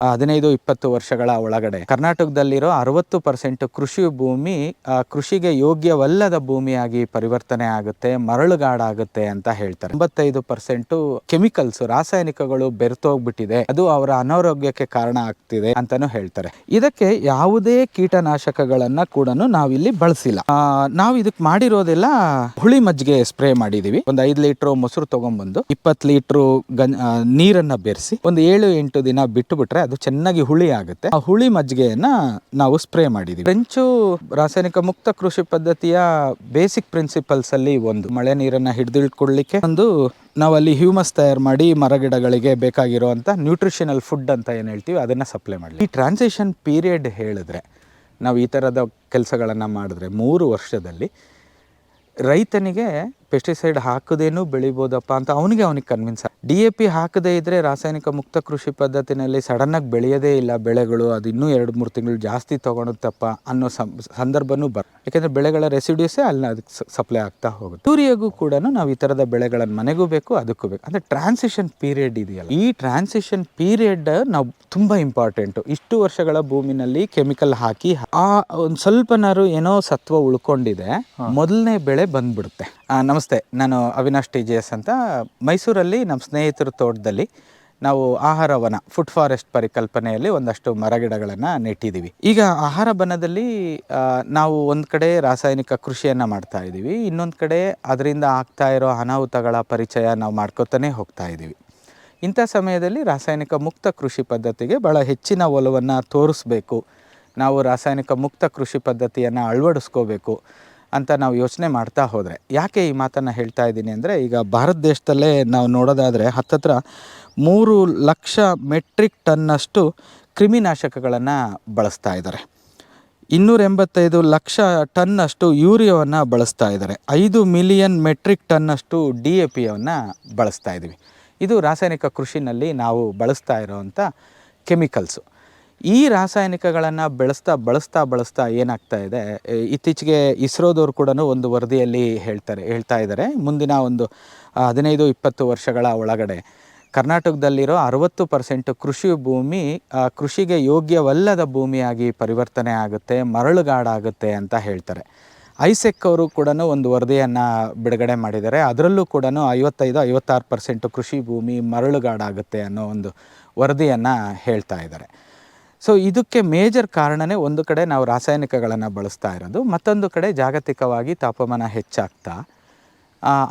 ಹದಿನೈದು ಇಪ್ಪತ್ತು ವರ್ಷಗಳ ಒಳಗಡೆ. ಕರ್ನಾಟಕದಲ್ಲಿರೋ ಅರವತ್ತು ಪರ್ಸೆಂಟ್ ಕೃಷಿ ಭೂಮಿ ಕೃಷಿಗೆ ಯೋಗ್ಯವಲ್ಲದ ಭೂಮಿಯಾಗಿ ಪರಿವರ್ತನೆ ಆಗುತ್ತೆ ಮರಳುಗಾಡಾಗುತ್ತೆ ಅಂತ ಹೇಳ್ತಾರೆ. ಎಂಬತ್ತೈದು ಪರ್ಸೆಂಟ್ ಕೆಮಿಕಲ್ಸ್ ರಾಸಾಯನಿಕಗಳು ಬೆರೆತೋಗ್ಬಿಟ್ಟಿದೆ. ಅದು ಅವರ ಅನಾರೋಗ್ಯಕ್ಕೆ ಕಾರಣ ಆಗ್ತಿದೆ ಅಂತಾನು ಹೇಳ್ತಾರೆ. ಇದಕ್ಕೆ ಯಾವುದೇ ಕೀಟನಾಶಕಗಳನ್ನ ಕೂಡ ನಾವಿಲ್ಲಿ ಬಳಸಿಲ್ಲ. ನಾವು ಇದಕ್ಕೆ ಮಾಡಿರೋದೆಲ್ಲ ಹುಳಿ ಮಜ್ಜಿಗೆ ಸ್ಪ್ರೇ ಮಾಡಿದೀವಿ. ಒಂದು ಐದು ಲೀಟರ್ ಮೊಸರು ತಗೊಂಡ್ಬಂದು ಇಪ್ಪತ್ತು ಲೀಟರ್ ಗಂ ಆ, ನೀರನ್ನ ಬೆರೆಸಿ ಒಂದು ಏಳು ಎಂಟು ದಿನ ಬಿಟ್ಟು ಬಿಟ್ರೆ ಅದು ಚೆನ್ನಾಗಿ ಹುಳಿ ಆಗುತ್ತೆ. ಆ ಹುಳಿ ಮಜ್ಜಿಗೆಯನ್ನ ನಾವು ಸ್ಪ್ರೇ ಮಾಡಿದೀವಿ. ಫ್ರೆಂಚು ರಾಸಾಯನಿಕ ಮುಕ್ತ ಕೃಷಿ ಪದ್ಧತಿಯ ಬೇಸಿಕ್ ಪ್ರಿನ್ಸಿಪಲ್ಸ್ ಅಲ್ಲಿ ಒಂದು. ಮಳೆ ನೀರನ್ನ ಹಿಡಿದಿಟ್ಕೊಳ್ಳಿಕ್ಕೆ ಒಂದು ನಾವಲ್ಲಿ ಹ್ಯೂಮಸ್ ತಯಾರು ಮಾಡಿ ಮರಗಿಡಗಳಿಗೆ ಬೇಕಾಗಿರುವಂಥ ನ್ಯೂಟ್ರಿಷನಲ್ ಫುಡ್ ಅಂತ ಏನು ಹೇಳ್ತೀವಿ, ಅದನ್ನು ಸಪ್ಲೈ ಮಾಡಲಿ ಈ ಟ್ರಾನ್ಸಿಷನ್ ಪೀರಿಯಡ್ ಹೇಳಿದ್ರೆ, ನಾವು ಈ ಥರದ ಕೆಲಸಗಳನ್ನು ಮಾಡಿದ್ರೆ ಮೂರು ವರ್ಷದಲ್ಲಿ ರೈತನಿಗೆ ಪೆಸ್ಟಿಸೈಡ್ ಹಾಕದೇನು ಬೆಳಿಬೋದಪ್ಪ ಅಂತ ಅವನಿಗೆ ಅವನಿಗೆ ಕನ್ವಿನ್ಸ್ ಡಿ ಎ ಪಿ ಹಾಕದೇ ಇದ್ರೆ ರಾಸಾಯನಿಕ ಮುಕ್ತ ಕೃಷಿ ಪದ್ಧತಿನಲ್ಲಿ ಸಡನ್ನಾಗಿ ಬೆಳೆಯೋದೇ ಇಲ್ಲ ಬೆಳೆಗಳು ಅದು ಇನ್ನೂ ಎರಡು ಮೂರು ತಿಂಗಳು ಜಾಸ್ತಿ ತಗೊಳುತ್ತಪ್ಪ ಅನ್ನೋ ಸಂದರ್ಭನೂ ಬರ್ ಯಾಕೆಂದರೆ ಬೆಳೆಗಳ ರೆಸಿಡ್ಯೂಸೇ ಅಲ್ಲಿ ಅದಕ್ಕೆ ಸಪ್ಲೈ ಆಗ್ತಾ ಹೋಗುತ್ತೆ. ಸೂರ್ಯಗೂ ಕೂಡ ನಾವು ಈ ಥರದ ಬೆಳೆಗಳನ್ನು ಮನೆಗೂ ಬೇಕು ಅದಕ್ಕೂ ಬೇಕು. ಅಂದರೆ ಟ್ರಾನ್ಸಿಷನ್ ಪೀರಿಯಡ್ ಇದೆಯಲ್ಲ. ಈ ಟ್ರಾನ್ಸಿಷನ್ ಪೀರಿಯಡ್ ನಾವು ತುಂಬ ಇಂಪಾರ್ಟೆಂಟು ಇಷ್ಟು ವರ್ಷಗಳ ಭೂಮಿನಲ್ಲಿ ಕೆಮಿಕಲ್ ಹಾಕಿ ಆ ಒಂದು ಸ್ವಲ್ಪನಾರು ಏನೋ ಸತ್ವ ಉಳ್ಕೊಂಡಿದೆ ಮೊದಲನೇ ಬೆಳೆ ಬಂದ್ಬಿಡುತ್ತೆ. ನಮಸ್ತೆ. ನಾನು ಅವಿನಾಶ್ ಟಿ ಜಿ ಎಸ್ ಅಂತ. ಮೈಸೂರಲ್ಲಿ ನಮ್ಮ ಸ್ನೇಹಿತರ ತೋಟದಲ್ಲಿ ನಾವು ಆಹಾರ ವನ ಫುಡ್ ಫಾರೆಸ್ಟ್ ಪರಿಕಲ್ಪನೆಯಲ್ಲಿ ಒಂದಷ್ಟು ಮರಗಿಡಗಳನ್ನು ನೆಟ್ಟಿದ್ದೀವಿ. ಈಗ ಆಹಾರ ಬನದಲ್ಲಿ ನಾವು ಒಂದು ಕಡೆ ರಾಸಾಯನಿಕ ಕೃಷಿಯನ್ನು ಮಾಡ್ತಾ ಇದ್ದೀವಿ. ಇನ್ನೊಂದು ಕಡೆ ಅದರಿಂದ ಆಗ್ತಾ ಇರೋ ಅನಾಹುತಗಳ ಪರಿಚಯ ನಾವು ಮಾಡ್ಕೋತಾನೆ ಹೋಗ್ತಾ ಇದ್ದೀವಿ. ಇಂಥ ಸಮಯದಲ್ಲಿ ರಾಸಾಯನಿಕ ಮುಕ್ತ ಕೃಷಿ ಪದ್ಧತಿಗೆ ಭಾಳ ಹೆಚ್ಚಿನ ಒಲವನ್ನು ತೋರಿಸ್ಬೇಕು. ನಾವು ರಾಸಾಯನಿಕ ಮುಕ್ತ ಕೃಷಿ ಪದ್ಧತಿಯನ್ನು ಅಳವಡಿಸ್ಕೋಬೇಕು. ಅಂತ ನಾವು ಯೋಚನೆ ಮಾಡ್ತಾ ಹೋದರೆ, ಯಾಕೆ ಈ ಮಾತನ್ನು ಹೇಳ್ತಾ ಇದ್ದೀನಿ ಅಂದರೆ, ಈಗ ಭಾರತ ದೇಶದಲ್ಲೇ ನಾವು ನೋಡೋದಾದರೆ ಹತ್ತತ್ರ ಮೂರು ಲಕ್ಷ ಮೆಟ್ರಿಕ್ ಟನ್ನಷ್ಟು ಕ್ರಿಮಿನಾಶಕಗಳನ್ನು ಬಳಸ್ತಾ ಇದ್ದಾರೆ. ಇನ್ನೂರ ಎಂಬತ್ತೈದು ಲಕ್ಷ ಟನ್ನಷ್ಟು ಯೂರಿಯಾವನ್ನು ಬಳಸ್ತಾ ಇದ್ದಾರೆ. ಐದು ಮಿಲಿಯನ್ ಮೆಟ್ರಿಕ್ ಟನ್ನಷ್ಟು ಡಿ ಎ ಪಿಯನ್ನು ಬಳಸ್ತಾ ಇದ್ದೀವಿ ಇದು ರಾಸಾಯನಿಕ ಕೃಷಿನಲ್ಲಿ ನಾವು ಬಳಸ್ತಾ ಇರೋವಂಥ ಕೆಮಿಕಲ್ಸು. ಈ ರಾಸಾಯನಿಕಗಳನ್ನು ಬೆಳೆಸ್ತಾ ಬಳಸ್ತಾ ಬಳಸ್ತಾ ಏನಾಗ್ತಾ ಇದೆ ಇತ್ತೀಚೆಗೆ ಇಸ್ರೋದವ್ರು ಕೂಡ ಒಂದು ವರದಿಯಲ್ಲಿ ಹೇಳ್ತಾರೆ, ಹೇಳ್ತಾ ಇದ್ದಾರೆ. ಮುಂದಿನ ಒಂದು ಹದಿನೈದು, ಇಪ್ಪತ್ತು ವರ್ಷಗಳ ಒಳಗಡೆ ಕರ್ನಾಟಕದಲ್ಲಿರೋ ಅರವತ್ತು ಪರ್ಸೆಂಟ್ ಕೃಷಿ ಭೂಮಿ ಕೃಷಿಗೆ ಯೋಗ್ಯವಲ್ಲದ ಭೂಮಿಯಾಗಿ ಪರಿವರ್ತನೆ ಆಗುತ್ತೆ, ಮರಳುಗಾಡಾಗುತ್ತೆ ಅಂತ ಹೇಳ್ತಾರೆ. ಐಸೆಕ್ ಅವರು ಕೂಡ ಒಂದು ವರದಿಯನ್ನು ಬಿಡುಗಡೆ ಮಾಡಿದ್ದಾರೆ. ಅದರಲ್ಲೂ ಕೂಡ ಐವತ್ತೈದು, ಐವತ್ತಾರು ಪರ್ಸೆಂಟ್ ಕೃಷಿ ಭೂಮಿ ಮರಳುಗಾಡಾಗುತ್ತೆ ಅನ್ನೋ ಒಂದು ವರದಿಯನ್ನು ಹೇಳ್ತಾ ಇದ್ದಾರೆ. ಸೊ ಇದಕ್ಕೆ ಮೇಜರ್ ಕಾರಣನೇ ಒಂದು ಕಡೆ ನಾವು ರಾಸಾಯನಿಕಗಳನ್ನು ಬಳಸ್ತಾ ಇರೋದು, ಮತ್ತೊಂದು ಕಡೆ ಜಾಗತಿಕವಾಗಿ ತಾಪಮಾನ ಹೆಚ್ಚಾಗ್ತಾ